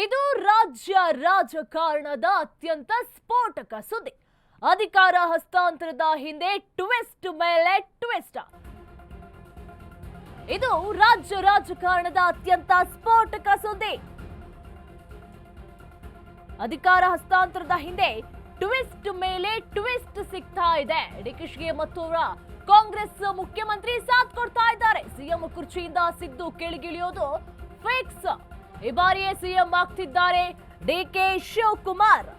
ಇದು ರಾಜ್ಯ ರಾಜಕಾರಣದ ಅತ್ಯಂತ ಸ್ಫೋಟಕ ಸುದ್ದಿ. ಅಧಿಕಾರ ಹಸ್ತಾಂತರದ ಹಿಂದೆ ಟ್ವಿಸ್ಟ್ ಮೇಲೆ ಟ್ವಿಸ್ಟ್. ಇದು ರಾಜ್ಯ ರಾಜಕಾರಣದ ಅತ್ಯಂತ ಸ್ಫೋಟಕ ಸುದ್ದಿ. ಅಧಿಕಾರ ಹಸ್ತಾಂತರದ ಹಿಂದೆ ಟ್ವಿಸ್ಟ್ ಮೇಲೆ ಟ್ವಿಸ್ಟ್ ಸಿಗ್ತಾ ಇದೆ. ಡಿಕೆಶ್ಗೆ ಮತ್ತು ಕಾಂಗ್ರೆಸ್ ಮುಖ್ಯಮಂತ್ರಿ ಸಾಥ್ ಕೊಡ್ತಾ ಇದ್ದಾರೆ. ಸಿಎಂ ಕುರ್ಚಿಯಿಂದ ಸಿದ್ದು ಕೆಳಗಿಳಿಯೋದು ಫಿಕ್ಸ್. ಈ ಬಾರಿಯೇ ಸಿಎಂ ಆಗ್ತಿದ್ದಾರೆ ಡಿಕೆ ಶಿವಕುಮಾರ್.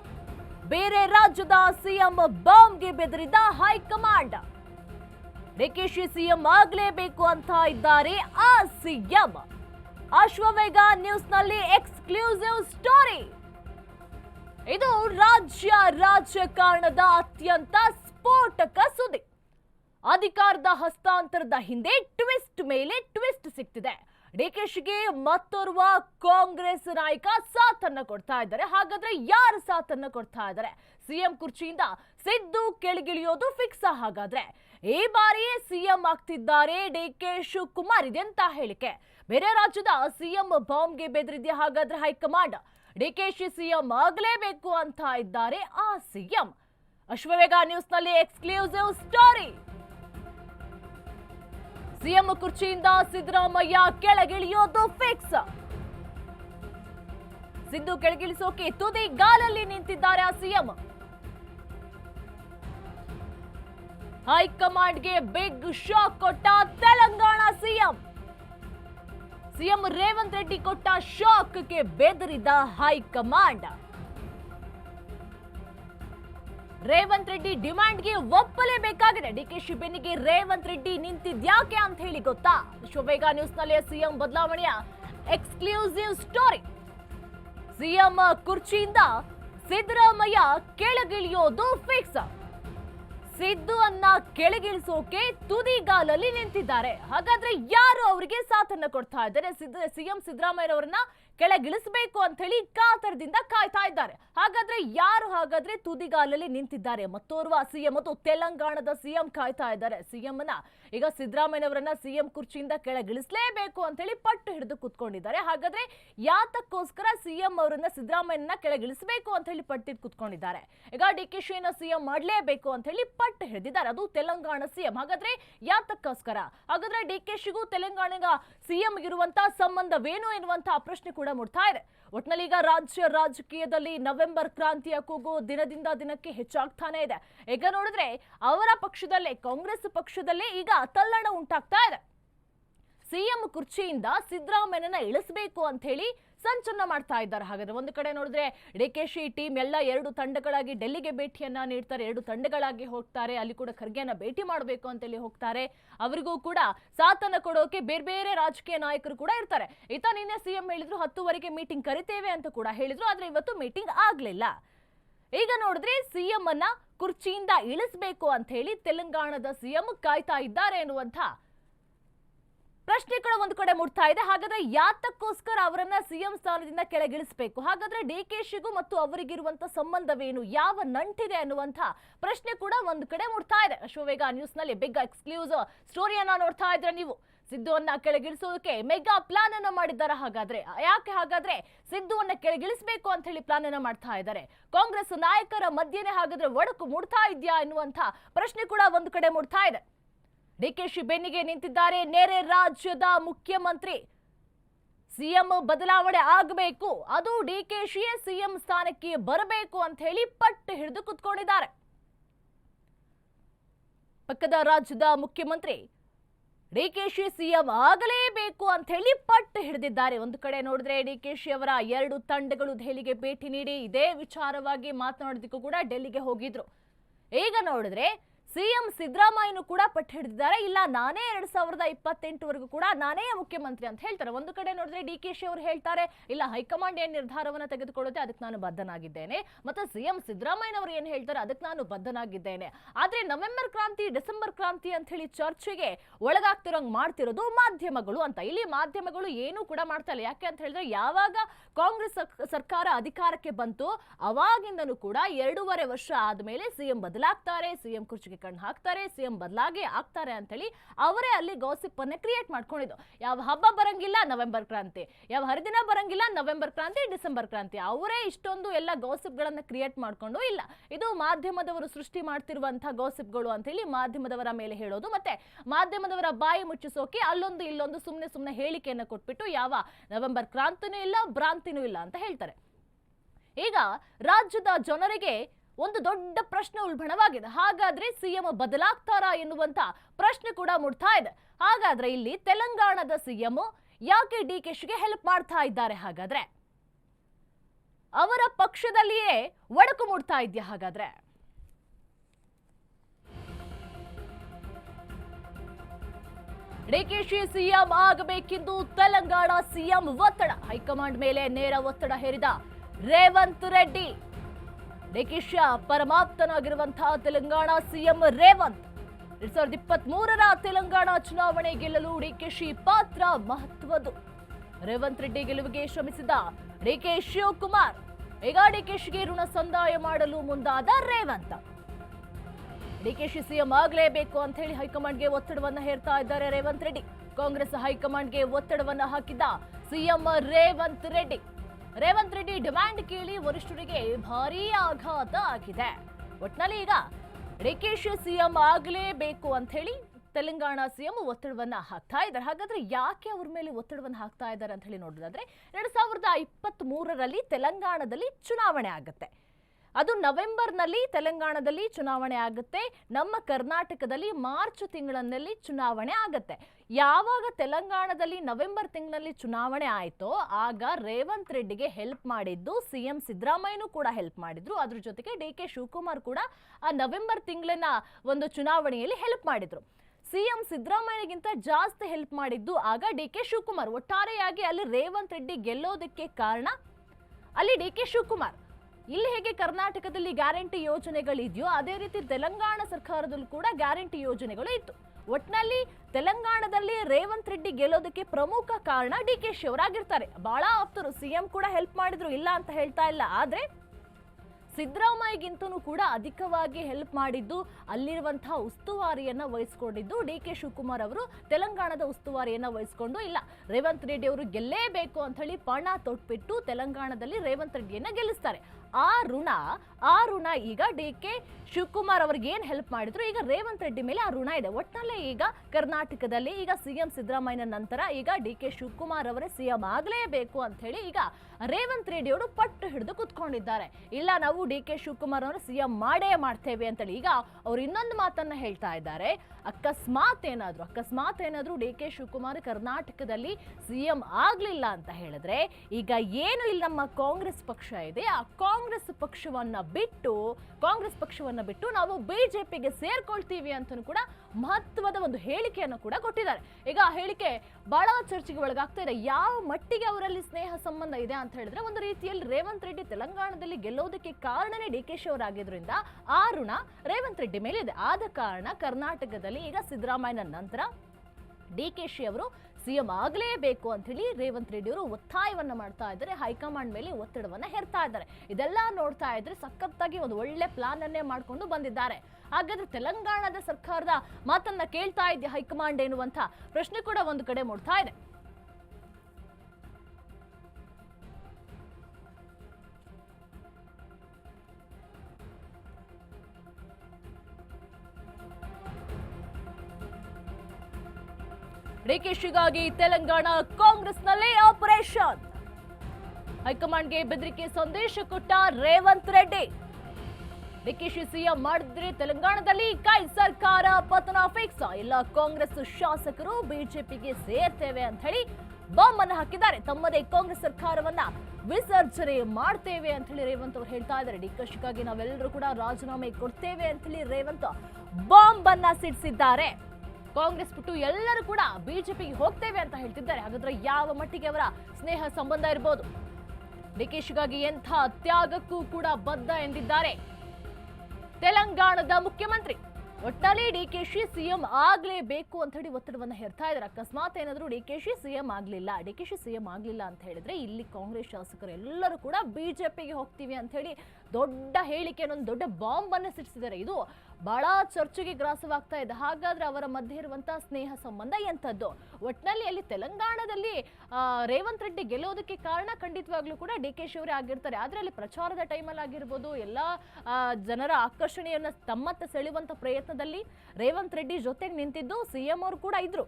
ಬೇರೆ ರಾಜ್ಯದ ಸಿಎಂ ಬಾಂಬ್ಗೆ ಬೆದರಿದ ಹೈಕಮಾಂಡ್. ಡಿಕೆಶಿ ಸಿಎಂ ಆಗಲೇಬೇಕು ಅಂತ ಇದ್ದಾರೆ ಆ ಸಿಎಂ. ಅಶ್ವವೇಗ ನ್ಯೂಸ್ನಲ್ಲಿ ಎಕ್ಸ್ಕ್ಲೂಸಿವ್ ಸ್ಟೋರಿ. ಇದು ರಾಜ್ಯ ರಾಜಕಾರಣದ ಅತ್ಯಂತ ಸ್ಫೋಟಕ ಸುದ್ದಿ. ಅಧಿಕಾರದ ಹಸ್ತಾಂತರದ ಹಿಂದೆ ಟ್ವಿಸ್ಟ್ ಮೇಲೆ ಟ್ವಿಸ್ಟ್ ಸಿಗ್ತಿದೆ ಡಿಕೆಶಿಗೆ ಮತ್ತೋರ್ವ ಕಾಂಗ್ರೆಸ್ ನಾಯಕ ಸಾಥನ್ನ ಕೊಡ್ತಾ ಇದ್ದಾರೆ. ಹಾಗಾದ್ರೆ ಯಾರು ಸಾಥನ್ನ ಕೊಡ್ತಾ ಇದ್ದಾರೆ? ಸಿಎಂ ಕುರ್ಚಿಯಿಂದ ಸಿದ್ದು ಕೆಳಗಿಳಿಯೋದು ಫಿಕ್ಸ್ ಹಾಗಾದ್ರೆ. ಈ ಬಾರಿ ಸಿಎಂ ಆಗ್ತಿದ್ದಾರೆ ಡಿ ಕೆ ಶಿವಕುಮಾರ್ ಇದೆಂತ ಹೇಳಿಕೆ. ಬೇರೆ ರಾಜ್ಯದ ಸಿಎಂ ಬಾಂಬ್ಗೆ ಬೆದರಿದ್ಯಾ ಹಾಗಾದ್ರೆ high command? D K Shi CM ಆಗಲೇಬೇಕು ಅಂತ ಇದ್ದಾರೆ ಆ ಸಿಎಂ ಅಶ್ವವೇಗ ನ್ಯೂಸ್ನಲ್ಲಿ ಎಕ್ಸ್ಕ್ಲೂಸಿವ್ ಸ್ಟೋರಿ. ಸಿಎಂ ಕುರ್ಚಿಯಿಂದ ಸಿದ್ದರಾಮಯ್ಯ ಕೆಳಗಿಳಿಯೋದು ಫಿಕ್ಸ್ ಸಿದ್ದು ಕೆಳಗಿಳಿಸೋಕೆ ತುದಿ ಗಾಲಲ್ಲಿ ನಿಂತಿದ್ದಾರೆ ಸಿಎಂ. ಹೈಕಮಾಂಡ್ಗೆ ಬಿಗ್ ಶಾಕ್ ಕೊಟ್ಟ ತೆಲಂಗಾಣ ಸಿಎಂ. ಸಿಎಂ ರೇವಂತ್ ರೆಡ್ಡಿ ಕೊಟ್ಟ ಶಾಕ್ಗೆ ಬೆದರಿದ ಹೈಕಮಾಂಡ್. ರೇವಂತ್ ರೆಡ್ಡಿ ಡಿಮ್ಯಾಂಡ್ಗೆ ಒಪ್ಪಲೇಬೇಕಾಗಿದೆ ಡಿಕೆಶಿ ಬೆನ್ನಿಗೆ ರೇವಂತ್ ರೆಡ್ಡಿ ನಿಂತಿದ್ಯಾಕೆ ಅಂತ ಹೇಳಿ ಗೊತ್ತಾ? ಶೋಬೇಗ ನ್ಯೂಸ್ನಲ್ಲಿ ಸಿಎಂ ಬದಲಾವಣೆಯ ಎಕ್ಸ್ಕ್ಲೂಸಿವ್ ಸ್ಟೋರಿ. ಸಿಎಂ ಕುರ್ಚಿಯಿಂದ ಸಿದ್ದರಾಮಯ್ಯ ಕೆಳಗಿಳಿಯೋದು ಫಿಕ್ಸ್. ಸಿದ್ದು ಅನ್ನ ಕೆಳಗಿಳಿಸೋಕೆ ತುದಿಗಾಲಲ್ಲಿ ನಿಂತಿದ್ದಾರೆ. ಹಾಗಾದ್ರೆ ಯಾರು ಅವರಿಗೆ ಸಾಥನ್ನ ಕೊಡ್ತಾ ಇದ್ದಾರೆ? ಸಿದ್ದ ಸಿಎಂ ಸಿದ್ದರಾಮಯ್ಯರವರನ್ನ ಕೆಳಗಿಳಿಸಬೇಕು ಅಂತ ಹೇಳಿ ಕಾತರದಿಂದ ಕಾಯ್ತಾ ಇದ್ದಾರೆ. ಹಾಗಾದ್ರೆ ಯಾರು ಹಾಗಾದ್ರೆ ತುದಿಗಾಲಲ್ಲಿ ನಿಂತಿದ್ದಾರೆ? ಮತ್ತೋರ್ವ ಸಿಎಂ ಮತ್ತು ತೆಲಂಗಾಣದ ಸಿಎಂ ಕಾಯ್ತಾ ಇದ್ದಾರೆ. ಸಿಎಂ ಅನ್ನ ಈಗ ಸಿದ್ದರಾಮಯ್ಯನವರನ್ನ ಸಿಎಂ ಕುರ್ಚಿಯಿಂದ ಕೆಳಗಿಳಿಸಲೇಬೇಕು ಅಂತ ಹೇಳಿ ಪಟ್ಟು ಹಿಡಿದು ಕುತ್ಕೊಂಡಿದ್ದಾರೆ. ಹಾಗಾದ್ರೆ ಯಾತಕ್ಕೋಸ್ಕರ ಸಿಎಂ ಅವರನ್ನ ಸಿದ್ದರಾಮಯ್ಯನ ಕೆಳಗಿಳಿಸಬೇಕು ಅಂತ ಹೇಳಿ ಪಟ್ಟಿದ್ ಕುತ್ಕೊಂಡಿದ್ದಾರೆ. ಈಗ ಡಿ ಕೆ ಶಿನ ಸಿಎಂ ಮಾಡಲೇಬೇಕು ಅಂತ ಹೇಳಿ ಪಟ್ಟು ಹಿಡಿದಿದ್ದಾರೆ. ಅದು ತೆಲಂಗಾಣ ಸಿಎಂ. ಹಾಗಾದ್ರೆ ಯಾತಕ್ಕೋಸ್ಕರ? ಹಾಗಾದ್ರೆ ಡಿ ಕೆ ಶಿಗೂ ತೆಲಂಗಾಣ ಸಿಎಂ ಇರುವಂತಹ ಸಂಬಂಧವೇನು ಎನ್ನುವಂತಹ ಪ್ರಶ್ನೆ ಕೂಡ ಮೂಡ್ತಾ ಇದೆ. ಒಟ್ನಲ್ಲಿ ಈಗ ರಾಜ್ಯ ರಾಜಕೀಯದಲ್ಲಿ ನವೆಂಬರ್ ಕ್ರಾಂತಿಯ ಕೂಗು ದಿನದಿಂದ ದಿನಕ್ಕೆ ಹೆಚ್ಚಾಗ್ತಾನೆ ಇದೆ. ಈಗ ನೋಡಿದ್ರೆ ಅವರ ಪಕ್ಷದಲ್ಲೇ, ಕಾಂಗ್ರೆಸ್ ಪಕ್ಷದಲ್ಲೇ ಈಗ ತಲ್ಲಣ ಉಂಟಾಗ್ತಾ ಇದೆ. ಸಿಎಂ ಕುರ್ಚಿಯಿಂದ ಸಿದ್ದರಾಮಯ್ಯನ ಇಳಿಸಬೇಕು ಅಂತ ಹೇಳಿ ಸಂಚಲನ ಮಾಡ್ತಾ ಇದ್ದಾರೆ. ಹಾಗಾದ್ರೆ ಒಂದು ಕಡೆ ನೋಡಿದ್ರೆ ಡಿಕೆಶಿ ಟೀಮ್ ಎಲ್ಲ ಎರಡು ತಂಡಗಳಾಗಿ ಡೆಲ್ಲಿಗೆ ಭೇಟಿಯನ್ನ ನೀಡ್ತಾರೆ, ಎರಡು ತಂಡಗಳಾಗಿ ಹೋಗ್ತಾರೆ, ಅಲ್ಲಿ ಕೂಡ ಖರ್ಗೆನ ಭೇಟಿ ಮಾಡಬೇಕು ಅಂತೇಳಿ ಹೋಗ್ತಾರೆ. ಅವರಿಗೂ ಕೂಡ ಸಾಥನ ಕೊಡೋಕೆ ಬೇರೆ ಬೇರೆ ರಾಜಕೀಯ ನಾಯಕರು ಕೂಡ ಇರ್ತಾರೆ. ಈತ ನಿನ್ನೆ ಸಿಎಂ ಹೇಳಿದ್ರು, ಹತ್ತುವರೆಗೆ ಮೀಟಿಂಗ್ ಕರಿತೇವೆ ಅಂತ ಕೂಡ ಹೇಳಿದ್ರು, ಆದ್ರೆ ಇವತ್ತು ಮೀಟಿಂಗ್ ಆಗ್ಲಿಲ್ಲ. ಈಗ ನೋಡಿದ್ರೆ ಸಿಎಂ ಅನ್ನ ಕುರ್ಚಿಯಿಂದ ಇಳಿಸಬೇಕು ಅಂತ ಹೇಳಿ ತೆಲಂಗಾಣದ ಸಿಎಂ ಕಾಯ್ತಾ ಇದ್ದಾರೆ ಎನ್ನುವಂತ ಪ್ರಶ್ನೆಗಳು ಒಂದು ಕಡೆ ಮುಟ್ತಾ ಇದೆ. ಹಾಗಾದ್ರೆ ಯಾತಕ್ಕೋಸ್ಕರ ಅವರನ್ನ ಸಿಎಂ ಸ್ಥಾನದಿಂದ ಕೆಳಗಿಳಿಸಬೇಕು? ಹಾಗಾದ್ರೆ ಡಿ ಕೆ ಶಿಗೂ ಮತ್ತು ಅವರಿಗಿರುವಂತ ಸಂಬಂಧವೇನು? ಯಾವ ನಂಟಿದೆ ಅನ್ನುವಂತ ಪ್ರಶ್ನೆ ಕೂಡ ಒಂದು ಕಡೆ ಮುಟ್ತಾ ಇದೆ. ಅಶ್ವವೇಗ ನ್ಯೂಸ್ನಲ್ಲಿ ಬಿಗ್ ಎಕ್ಸ್ಕ್ಲೂಸಿವ್ ಸ್ಟೋರಿಯನ್ನ ನೋಡ್ತಾ ಇದ್ರೆ ನೀವು. ಸಿದ್ದುವನ್ನ ಕೆಳಗಿಳಿಸೋದಕ್ಕೆ ಮೆಗಾ ಪ್ಲಾನ್ ಅನ್ನ ಮಾಡಿದ್ದಾರೆ. ಹಾಗಾದ್ರೆ ಯಾಕೆ ಹಾಗಾದ್ರೆ ಸಿದ್ದುವನ್ನ ಕೆಳಗಿಳಿಸಬೇಕು ಅಂತ ಹೇಳಿ ಪ್ಲಾನ್ ಅನ್ನ ಮಾಡ್ತಾ ಇದ್ದಾರೆ. ಕಾಂಗ್ರೆಸ್ ನಾಯಕರ ಮಧ್ಯೆನೆ ಹಾಗಾದ್ರೆ ಒಡಕು ಮುಡ್ತಾ ಇದೆಯಾ ಎನ್ನುವಂತ ಪ್ರಶ್ನೆ ಕೂಡ ಒಂದು ಕಡೆ ಮುಡ್ತಾ ಇದೆ. ಡಿಕೆಶಿ ಬೆನ್ನಿಗೆ ನಿಂತಿದ್ದಾರೆ. ನೆರೆ ರಾಜ್ಯದ ಮುಖ್ಯಮಂತ್ರಿ. ಸಿಎಂ ಬದಲಾವಣೆ ಆಗಬೇಕು. ಅದು ಡಿಕೆಶಿಯೇ ಸಿಎಂ ಸ್ಥಾನಕ್ಕೆ ಬರಬೇಕು ಅಂತ ಹೇಳಿ ಪಟ್ಟು ಹಿಡಿದು ಕುತ್ಕೊಂಡಿದ್ದಾರೆ. ಪಕ್ಕದ ರಾಜ್ಯದ ಮುಖ್ಯಮಂತ್ರಿ ಡಿಕೆಶಿ ಸಿಎಂ ಆಗಲೇಬೇಕು ಅಂತ ಹೇಳಿ ಪಟ್ಟು ಹಿಡಿದಿದ್ದಾರೆ. ಒಂದು ಕಡೆ ನೋಡಿದ್ರೆ ಡಿಕೆಶಿ ಅವರ ಎರಡು ತಂಡಗಳು ದೆಹಲಿಗೆ ಭೇಟಿ ನೀಡಿ ಇದೇ ವಿಚಾರವಾಗಿ ಮಾತನಾಡೋದಕ್ಕೂ ಕೂಡ ಡೆಲ್ಲಿಗೆ ಹೋಗಿದ್ರು. ಈಗ ನೋಡಿದ್ರೆ ಸಿಎಂ ಸಿದ್ದರಾಮಯ್ಯನು ಕೂಡ ಪಟ್ಟು ಹಿಡಿದಿದ್ದಾರೆ. ಇಲ್ಲ, ನಾನೇ ಎರಡ್ ಸಾವಿರದ ಇಪ್ಪತ್ತೆಂಟುವರೆಗೂ ಕೂಡ ನಾನೇ ಮುಖ್ಯಮಂತ್ರಿ ಅಂತ ಹೇಳ್ತಾರೆ. ಒಂದು ಕಡೆ ನೋಡಿದ್ರೆ ಡಿ ಕೆ ಶಿ ಅವರು ಹೇಳ್ತಾರೆ, ಇಲ್ಲ, ಹೈಕಮಾಂಡ್ ಏನ್ ನಿರ್ಧಾರವನ್ನು ತೆಗೆದುಕೊಳ್ಳುತ್ತೆ, ಅದಕ್ಕೆ ನಾನು ಬದ್ಧನಾಗಿದ್ದೇನೆ. ಮತ್ತೆ ಸಿಎಂ ಸಿದ್ದರಾಮಯ್ಯನವರು ಏನ್ ಹೇಳ್ತಾರೆ, ಅದಕ್ಕೆ ನಾನು ಬದ್ಧನಾಗಿದ್ದೇನೆ. ಆದ್ರೆ ನವೆಂಬರ್ ಕ್ರಾಂತಿ, ಡಿಸೆಂಬರ್ ಕ್ರಾಂತಿ ಅಂತ ಹೇಳಿ ಚರ್ಚೆಗೆ ಒಳಗಾಗ್ತಿರೋಂಗ್ ಮಾಡ್ತಿರೋದು ಮಾಧ್ಯಮಗಳು ಅಂತ. ಇಲ್ಲಿ ಮಾಧ್ಯಮಗಳು ಏನು ಕೂಡ ಮಾಡ್ತಾ ಇಲ್ಲ. ಯಾಕೆ ಅಂತ ಹೇಳಿದ್ರೆ, ಯಾವಾಗ ಕಾಂಗ್ರೆಸ್ ಸರ್ಕಾರ ಅಧಿಕಾರಕ್ಕೆ ಬಂತು. ಅವಾಗಿಂದನೂ ಕೂಡ ಎರಡೂವರೆ ವರ್ಷ ಆದಮೇಲೆ ಸಿಎಂ ಬದಲಾಗ್ತಾರೆ. ಸಿಎಂ ಕುರ್ಚಿಗೆ ಕಣ್ಣು ಹಾಕ್ತಾರೆ. ಸಿಎಂ ಬದಲಾಗಿ ಆಗ್ತಾರೆ ಅಂತೇಳಿ ಅವರೇ ಅಲ್ಲಿ ಗಾಸಿಪ್ ಅನ್ನ ಕ್ರಿಯೇಟ್ ಮಾಡ್ಕೊಂಡಿದ್ದು. ಯಾವ ಹಬ್ಬ ಬರಂಗಿಲ್ಲ ನವೆಂಬರ್ ಕ್ರಾಂತಿ. ಯಾವ ಹರಿದಿನ ಬರಂಗಿಲ್ಲ ನವೆಂಬರ್ ಕ್ರಾಂತಿ, ಡಿಸೆಂಬರ್ ಕ್ರಾಂತಿ. ಅವರೇ ಇಷ್ಟೊಂದು ಎಲ್ಲ ಗಾಸಿಪ್ಗಳನ್ನ ಕ್ರಿಯೇಟ್ ಮಾಡಿಕೊಂಡು ಇಲ್ಲ. ಇದು ಮಾಧ್ಯಮದವರು ಸೃಷ್ಟಿ ಮಾಡ್ತಿರುವಂತಹ ಗಾಸಿಪ್ಗಳು ಅಂತ ಹೇಳಿ ಮಾಧ್ಯಮದವರ ಮೇಲೆ ಹೇಳೋದು. ಮತ್ತೆ ಮಾಧ್ಯಮದವರ ಬಾಯಿ ಮುಚ್ಚಿಸೋಕೆ ಅಲ್ಲೊಂದು ಇಲ್ಲೊಂದು ಸುಮ್ಮನೆ ಸುಮ್ಮನೆ ಹೇಳಿಕೆಯನ್ನು ಕೊಟ್ಬಿಟ್ಟು ಯಾವ ನವೆಂಬರ್ ಕ್ರಾಂತಿನೂ ಇಲ್ಲ ಭ್ರಾಂತಿನೂ ಇಲ್ಲ ಅಂತ ಹೇಳ್ತಾರೆ. ಈಗ ರಾಜ್ಯದ ಜನರಿಗೆ ಒಂದು ದೊಡ್ಡ ಪ್ರಶ್ನೆ ಉಲ್ಬಣವಾಗಿದೆ. ಹಾಗಾದ್ರೆ ಸಿಎಂ ಬದಲಾಗ್ತಾರಾ ಎನ್ನುವಂತ ಪ್ರಶ್ನೆ ಕೂಡ ಮೂಡ್ತಾ ಇದೆ. ಹಾಗಾದ್ರೆ ಇಲ್ಲಿ ತೆಲಂಗಾಣದ ಸಿಎಂ ಯಾಕೆ ಡಿ ಗೆ ಹೆಲ್ಪ್ ಮಾಡ್ತಾ ಇದ್ದಾರೆ ಹಾಗಾದ್ರೆ? ಅವರ ಪಕ್ಷದಲ್ಲಿಯೇ ಒಡಕು ಮೂಡ್ತಾ ಇದೆಯಾ ಹಾಗಾದ್ರೆ? ಡಿಕೆಶಿ ಸಿಎಂ ಆಗಬೇಕೆಂದು ತೆಲಂಗಾಣ ಸಿಎಂ ಒತ್ತಡ. ಹೈಕಮಾಂಡ್ ಮೇಲೆ ನೇರ ಒತ್ತಡ ಹೇರಿದ ರೇವಂತ್ ರೆಡ್ಡಿ. ಡಿಕೆಶಿಯ ಪರಮಾಪ್ತನಾಗಿರುವಂತಹ ತೆಲಂಗಾಣ ಸಿಎಂ ರೇವಂತ್. ಎರಡ್ ಸಾವಿರದ ಇಪ್ಪತ್ತ್ ಮೂರರ ತೆಲಂಗಾಣ ಚುನಾವಣೆ ಗೆಲ್ಲಲು ಡಿಕೆಶಿ ಪಾತ್ರ ಮಹತ್ವದ್ದು. ರೇವಂತ್ ರೆಡ್ಡಿ ಗೆಲುವಿಗೆ ಶ್ರಮಿಸಿದ ಡಿಕೆ ಶಿವಕುಮಾರ್ ಈಗ ಡಿಕೆಶಿಗೆ ಋಣ ಸಂದಾಯ ಮಾಡಲು ಮುಂದಾದ ರೇವಂತ್. ಡಿಕೆಶಿ ಸಿಎಂ ಆಗಲೇಬೇಕು ಅಂತ ಹೇಳಿ ಹೈಕಮಾಂಡ್ಗೆ ಒತ್ತಡವನ್ನ ಹೇರ್ತಾ ಇದ್ದಾರೆ ರೇವಂತ್ ರೆಡ್ಡಿ. ಕಾಂಗ್ರೆಸ್ ಹೈಕಮಾಂಡ್ಗೆ ಒತ್ತಡವನ್ನ ಹಾಕಿದ್ದ ಸಿಎಂ ರೇವಂತ್ ರೆಡ್ಡಿ. ರೇವಂತ್ ರೆಡ್ಡಿ ಡಿಮ್ಯಾಂಡ್ ಕೇಳಿ ವರಿಷ್ಠರಿಗೆ ಭಾರೀ ಆಘಾತ ಆಗಿದೆ. ಒಟ್ನಲ್ಲಿ ಈಗ ಡಿಕೆಶಿ ಸಿಎಂ ಆಗಲೇಬೇಕು ಅಂತ ಹೇಳಿ ತೆಲಂಗಾಣ ಸಿಎಂ ಒತ್ತಡವನ್ನ ಹಾಕ್ತಾ ಇದ್ದಾರೆ. ಹಾಗಾದ್ರೆ ಯಾಕೆ ಅವ್ರ ಮೇಲೆ ಒತ್ತಡವನ್ನ ಹಾಕ್ತಾ ಇದ್ದಾರೆ ಅಂತ ಹೇಳಿ ನೋಡೋದಾದ್ರೆ ಎರಡ್ ಸಾವಿರದ ಇಪ್ಪತ್ತ್ ಮೂರರಲ್ಲಿ ತೆಲಂಗಾಣದಲ್ಲಿ ಚುನಾವಣೆ ಆಗುತ್ತೆ. ಅದು ನವೆಂಬರ್ನಲ್ಲಿ ತೆಲಂಗಾಣದಲ್ಲಿ ಚುನಾವಣೆ ಆಗುತ್ತೆ. ನಮ್ಮ ಕರ್ನಾಟಕದಲ್ಲಿ ಮಾರ್ಚ್ ತಿಂಗಳಲ್ಲಿ ಚುನಾವಣೆ ಆಗುತ್ತೆ. ಯಾವಾಗ ತೆಲಂಗಾಣದಲ್ಲಿ ನವೆಂಬರ್ ತಿಂಗಳಲ್ಲಿ ಚುನಾವಣೆ ಆಯಿತೋ ಆಗ ರೇವಂತ್ ರೆಡ್ಡಿಗೆ ಹೆಲ್ಪ್ ಮಾಡಿದ್ದು ಸಿ ಎಂ ಸಿದ್ದರಾಮಯ್ಯನೂ ಕೂಡ ಹೆಲ್ಪ್ ಮಾಡಿದ್ರು. ಅದ್ರ ಜೊತೆಗೆ ಡಿ ಕೆ ಶಿವಕುಮಾರ್ ಕೂಡ ಆ ನವೆಂಬರ್ ತಿಂಗಳಿನ ಒಂದು ಚುನಾವಣೆಯಲ್ಲಿ ಹೆಲ್ಪ್ ಮಾಡಿದ್ರು. ಸಿಎಂ ಸಿದ್ದರಾಮಯ್ಯಗಿಂತ ಜಾಸ್ತಿ ಹೆಲ್ಪ್ ಮಾಡಿದ್ದು ಆಗ ಡಿ ಕೆ ಶಿವಕುಮಾರ್. ಒಟ್ಟಾರೆಯಾಗಿ ಅಲ್ಲಿ ರೇವಂತ್ ರೆಡ್ಡಿ ಗೆಲ್ಲೋದಕ್ಕೆ ಕಾರಣ ಅಲ್ಲಿ ಡಿ ಕೆ ಶಿವಕುಮಾರ್. ಇಲ್ಲಿ ಹೇಗೆ ಕರ್ನಾಟಕದಲ್ಲಿ ಗ್ಯಾರಂಟಿ ಯೋಜನೆಗಳಿದೆಯೋ ಅದೇ ರೀತಿ ತೆಲಂಗಾಣ ಸರ್ಕಾರದಲ್ಲೂ ಕೂಡ ಗ್ಯಾರಂಟಿ ಯೋಜನೆಗಳು ಇತ್ತು. ಒಟ್ನಲ್ಲಿ ತೆಲಂಗಾಣದಲ್ಲಿ ರೇವಂತ್ ರೆಡ್ಡಿ ಗೆಲ್ಲೋದಕ್ಕೆ ಪ್ರಮುಖ ಕಾರಣ ಡಿ ಕೆ ಶಿ ಅವರಾಗಿರ್ತಾರೆ. ಬಹಳ ಆಪ್ತರು ಸಿಎಂ ಕೂಡ ಹೆಲ್ಪ್ ಮಾಡಿದ್ರು, ಇಲ್ಲ ಅಂತ ಹೇಳ್ತಾ ಇಲ್ಲ. ಆದ್ರೆ ಸಿದ್ದರಾಮಯ್ಯಗಿಂತನೂ ಕೂಡ ಅಧಿಕವಾಗಿ ಹೆಲ್ಪ್ ಮಾಡಿದ್ದು ಅಲ್ಲಿರುವಂತಹ ಉಸ್ತುವಾರಿಯನ್ನ ವಹಿಸ್ಕೊಂಡಿದ್ದು ಡಿ ಕೆ ಶಿವಕುಮಾರ್ ಅವರು. ತೆಲಂಗಾಣದ ಉಸ್ತುವಾರಿಯನ್ನ ವಹಿಸ್ಕೊಂಡು ಇಲ್ಲ. ರೇವಂತ್ ರೆಡ್ಡಿ ಅವರು ಗೆಲ್ಲೇಬೇಕು ಅಂತ ಹೇಳಿ ಪಣ ತೊಟ್ಬಿಟ್ಟು ತೆಲಂಗಾಣದಲ್ಲಿ ರೇವಂತ್ ರೆಡ್ಡಿಯನ್ನು ಗೆಲ್ಲಿಸ್ತಾರೆ. ಆ ಋಣ ಆ ಋಣ ಈಗ ಡಿ ಕೆ ಶಿವಕುಮಾರ್ ಅವ್ರಿಗೆ ಏನು ಹೆಲ್ಪ್ ಮಾಡಿದ್ರು? ಈಗ ರೇವಂತ್ ರೆಡ್ಡಿ ಮೇಲೆ ಆ ಋಣ ಇದೆ. ಒಟ್ಟಿನಲ್ಲೇ ಈಗ ಕರ್ನಾಟಕದಲ್ಲಿ ಈಗ ಸಿಎಂ ಸಿದ್ದರಾಮಯ್ಯನ ನಂತರ ಈಗ ಡಿ ಕೆ ಶಿವಕುಮಾರ್ ಅವರೇ ಸಿಎಂ ಆಗಲೇಬೇಕು ಅಂತ ಹೇಳಿ ಈಗ ರೇವಂತ್ ರೆಡ್ಡಿ ಅವರು ಪಟ್ಟು ಹಿಡಿದು ಕುತ್ಕೊಂಡಿದ್ದಾರೆ. ಇಲ್ಲ, ನಾವು ಡಿ ಕೆ ಶಿವಕುಮಾರ್ ಅವರು ಸಿಎಂ ಮಾಡೇ ಮಾಡ್ತೇವೆ ಅಂತೇಳಿ ಈಗ ಅವ್ರು ಇನ್ನೊಂದು ಮಾತನ್ನ ಹೇಳ್ತಾ ಇದ್ದಾರೆ. ಅಕಸ್ಮಾತ್ ಏನಾದ್ರು ಅಕಸ್ಮಾತ್ ಏನಾದ್ರು ಡಿ ಕೆ ಶಿವಕುಮಾರ್ ಕರ್ನಾಟಕದಲ್ಲಿ ಸಿಎಂ ಆಗಲಿಲ್ಲ ಅಂತ ಹೇಳಿದ್ರೆ ಈಗ ಏನು ಇಲ್ಲಿ ನಮ್ಮ ಕಾಂಗ್ರೆಸ್ ಪಕ್ಷ ಇದೆ? ಆ ಕಾಂಗ್ರೆಸ್ ಪಕ್ಷವನ್ನ ಬಿಟ್ಟು ಕಾಂಗ್ರೆಸ್ ಪಕ್ಷವನ್ನ ಬಿಟ್ಟು ನಾವು ಬಿಜೆಪಿಗೆ ಸೇರ್ಕೊಳ್ತೀವಿ ಅಂತಲೂ ಕೂಡ ಮಹತ್ವದ ಒಂದು ಹೇಳಿಕೆಯನ್ನು ಕೂಡ ಕೊಟ್ಟಿದ್ದಾರೆ. ಈಗ ಆ ಹೇಳಿಕೆ ಬಹಳ ಚರ್ಚೆಗೆ ಒಳಗಾಗ್ತಾ ಇದೆ. ಯಾವ ಮಟ್ಟಿಗೆ ಅವರಲ್ಲಿ ಸ್ನೇಹ ಸಂಬಂಧ ಇದೆ ಅಂತ ಹೇಳಿದ್ರೆ ಒಂದು ರೀತಿಯಲ್ಲಿ ರೇವಂತ್ ರೆಡ್ಡಿ ತೆಲಂಗಾಣದಲ್ಲಿ ಗೆಲ್ಲೋದಕ್ಕೆ ಕಾರಣನೇ ಡಿ ಕೆ ಶಿ ಅವರಾಗಿದ್ರಿಂದ ಆ ಋಣ ರೇವಂತ್ ರೆಡ್ಡಿ ಮೇಲೆ ಇದೆ ಆದ ಕಾರಣ ಕರ್ನಾಟಕದಲ್ಲಿ ಈಗ ಸಿದ್ದರಾಮಯ್ಯನ ನಂತರ ಡಿ ಕೆ ಶಿ ಅವರು ಸಿಎಂ ಆಗಲೇಬೇಕು ಅಂತ ಹೇಳಿ ರೇವಂತ್ ರೆಡ್ಡಿ ಅವರು ಒತ್ತಾಯವನ್ನು ಮಾಡ್ತಾ ಇದ್ದಾರೆ. ಹೈಕಮಾಂಡ್ ಮೇಲೆ ಒತ್ತಡವನ್ನ ಹೇರ್ತಾ ಇದ್ದಾರೆ. ಇದೆಲ್ಲ ನೋಡ್ತಾ ಇದ್ರೆ ಸಖತ್ತಾಗಿ ಒಂದು ಒಳ್ಳೆ ಪ್ಲಾನ್ ಅನ್ನೇ ಮಾಡ್ಕೊಂಡು ಬಂದಿದ್ದಾರೆ. ಹಾಗಾದ್ರೆ ತೆಲಂಗಾಣದ ಸರ್ಕಾರದ ಮಾತನ್ನ ಕೇಳ್ತಾ ಇದೆಯಾ ಹೈಕಮಾಂಡ್ ಎನ್ನುವಂತ ಪ್ರಶ್ನೆ ಕೂಡ ಒಂದು ಕಡೆ ಮೂಡ್ತಾ ಇದೆ. ಡಿಕೆಶಿಗಾಗಿ ತೆಲಂಗಾಣ ಕಾಂಗ್ರೆಸ್ನಲ್ಲಿ ಆಪರೇಷನ್. ಹೈಕಮಾಂಡ್ಗೆ ಬೆದರಿಕೆ ಸಂದೇಶ ಕೊಟ್ಟ ರೇವಂತ್ ರೆಡ್ಡಿ. ಡಿಕೆಶಿ ಸಿಎಂ ಮಾಡಿದ್ರೆ ತೆಲಂಗಾಣದಲ್ಲಿ ಕೈ ಸರ್ಕಾರ ಪತನ ಫಿಕ್ಸ್ ಎಲ್ಲ ಕಾಂಗ್ರೆಸ್ ಶಾಸಕರು ಬಿಜೆಪಿಗೆ ಸೇರ್ತೇವೆ ಅಂತ ಹೇಳಿ ಬಾಂಬ್ ಅನ್ನು ಹಾಕಿದ್ದಾರೆ. ತಮ್ಮದೇ ಕಾಂಗ್ರೆಸ್ ಸರ್ಕಾರವನ್ನ ವಿಸರ್ಜನೆ ಮಾಡ್ತೇವೆ ಅಂತ ಹೇಳಿ ರೇವಂತ್ ಅವರು ಹೇಳ್ತಾ ಇದ್ದಾರೆ. ಡಿಕೆಶಿಗಾಗಿ ನಾವೆಲ್ಲರೂ ಕೂಡ ರಾಜೀನಾಮೆ ಕೊಡ್ತೇವೆ ಅಂತ ಹೇಳಿ ರೇವಂತ್ ಬಾಂಬ್ ಅನ್ನ ಸಿಡಿಸಿದ್ದಾರೆ. ಕಾಂಗ್ರೆಸ್ ಬಿಟ್ಟು ಎಲ್ಲರೂ ಕೂಡ ಬಿಜೆಪಿಗೆ ಹೋಗ್ತೇವೆ ಅಂತ ಹೇಳ್ತಿದ್ದಾರೆ. ಹಾಗಾದ್ರೆ ಯಾವ ಮಟ್ಟಿಗೆ ಅವರ ಸ್ನೇಹ ಸಂಬಂಧ ಇರಬಹುದು ಡಿಕೆಶಿಗಾಗಿ ಎಂಥ ತ್ಯಾಗಕ್ಕೂ ಕೂಡ ಬದ್ಧ ಎಂದಿದ್ದಾರೆ. ತೆಲಂಗಾಣದ ಮುಖ್ಯಮಂತ್ರಿ, ಒಟ್ನಲ್ಲಿ ಡಿಕೆಶಿ ಸಿಎಂ ಆಗ್ಲೇಬೇಕು ಅಂತ ಹೇಳಿ ಒತ್ತಡವನ್ನ ಹೇರ್ತಾ ಇದ್ದಾರೆ. ಅಕಸ್ಮಾತ್ ಏನಾದ್ರು ಡಿಕೆಶಿ ಸಿಎಂ ಆಗ್ಲಿಲ್ಲ, ಡಿಕೆಶಿ ಸಿಎಂ ಆಗಲಿಲ್ಲ ಅಂತ ಹೇಳಿದ್ರೆ ಇಲ್ಲಿ ಕಾಂಗ್ರೆಸ್ ಶಾಸಕರು ಎಲ್ಲರೂ ಕೂಡ ಬಿಜೆಪಿಗೆ ಹೋಗ್ತೀವಿ ಅಂತ ಹೇಳಿ ದೊಡ್ಡ ಹೇಳಿಕೆ ಒಂದು ದೊಡ್ಡ ಬಾಂಬ್ ಅನ್ನು ಸಿಡಿಸಿದ್ದಾರೆ. ಇದು ಬಹಳ ಚರ್ಚೆಗೆ ಗ್ರಾಸವಾಗ್ತಾ ಇದೆ. ಹಾಗಾದ್ರೆ ಅವರ ಮಧ್ಯೆ ಇರುವಂತಹ ಸ್ನೇಹ ಸಂಬಂಧ ಎಂಥದ್ದು? ಒಟ್ಟಿನಲ್ಲಿ ಅಲ್ಲಿ ತೆಲಂಗಾಣದಲ್ಲಿ ರೇವಂತ್ ರೆಡ್ಡಿ ಗೆಲ್ಲೋದಕ್ಕೆ ಕಾರಣ ಖಂಡಿತವಾಗ್ಲೂ ಕೂಡ ಡಿ ಕೆ ಶಿವರೇ ಆಗಿರ್ತಾರೆ. ಆದ್ರೆ ಅಲ್ಲಿ ಪ್ರಚಾರದ ಟೈಮಲ್ಲಿ ಆಗಿರ್ಬೋದು, ಎಲ್ಲ ಜನರ ಆಕರ್ಷಣೆಯನ್ನು ತಮ್ಮತ್ತ ಸೆಳೆಯುವಂತ ಪ್ರಯತ್ನದಲ್ಲಿ ರೇವಂತ್ ರೆಡ್ಡಿ ಜೊತೆಗೆ ನಿಂತಿದ್ದು ಸಿಎಂ ಅವರು ಕೂಡ ಇದ್ರು.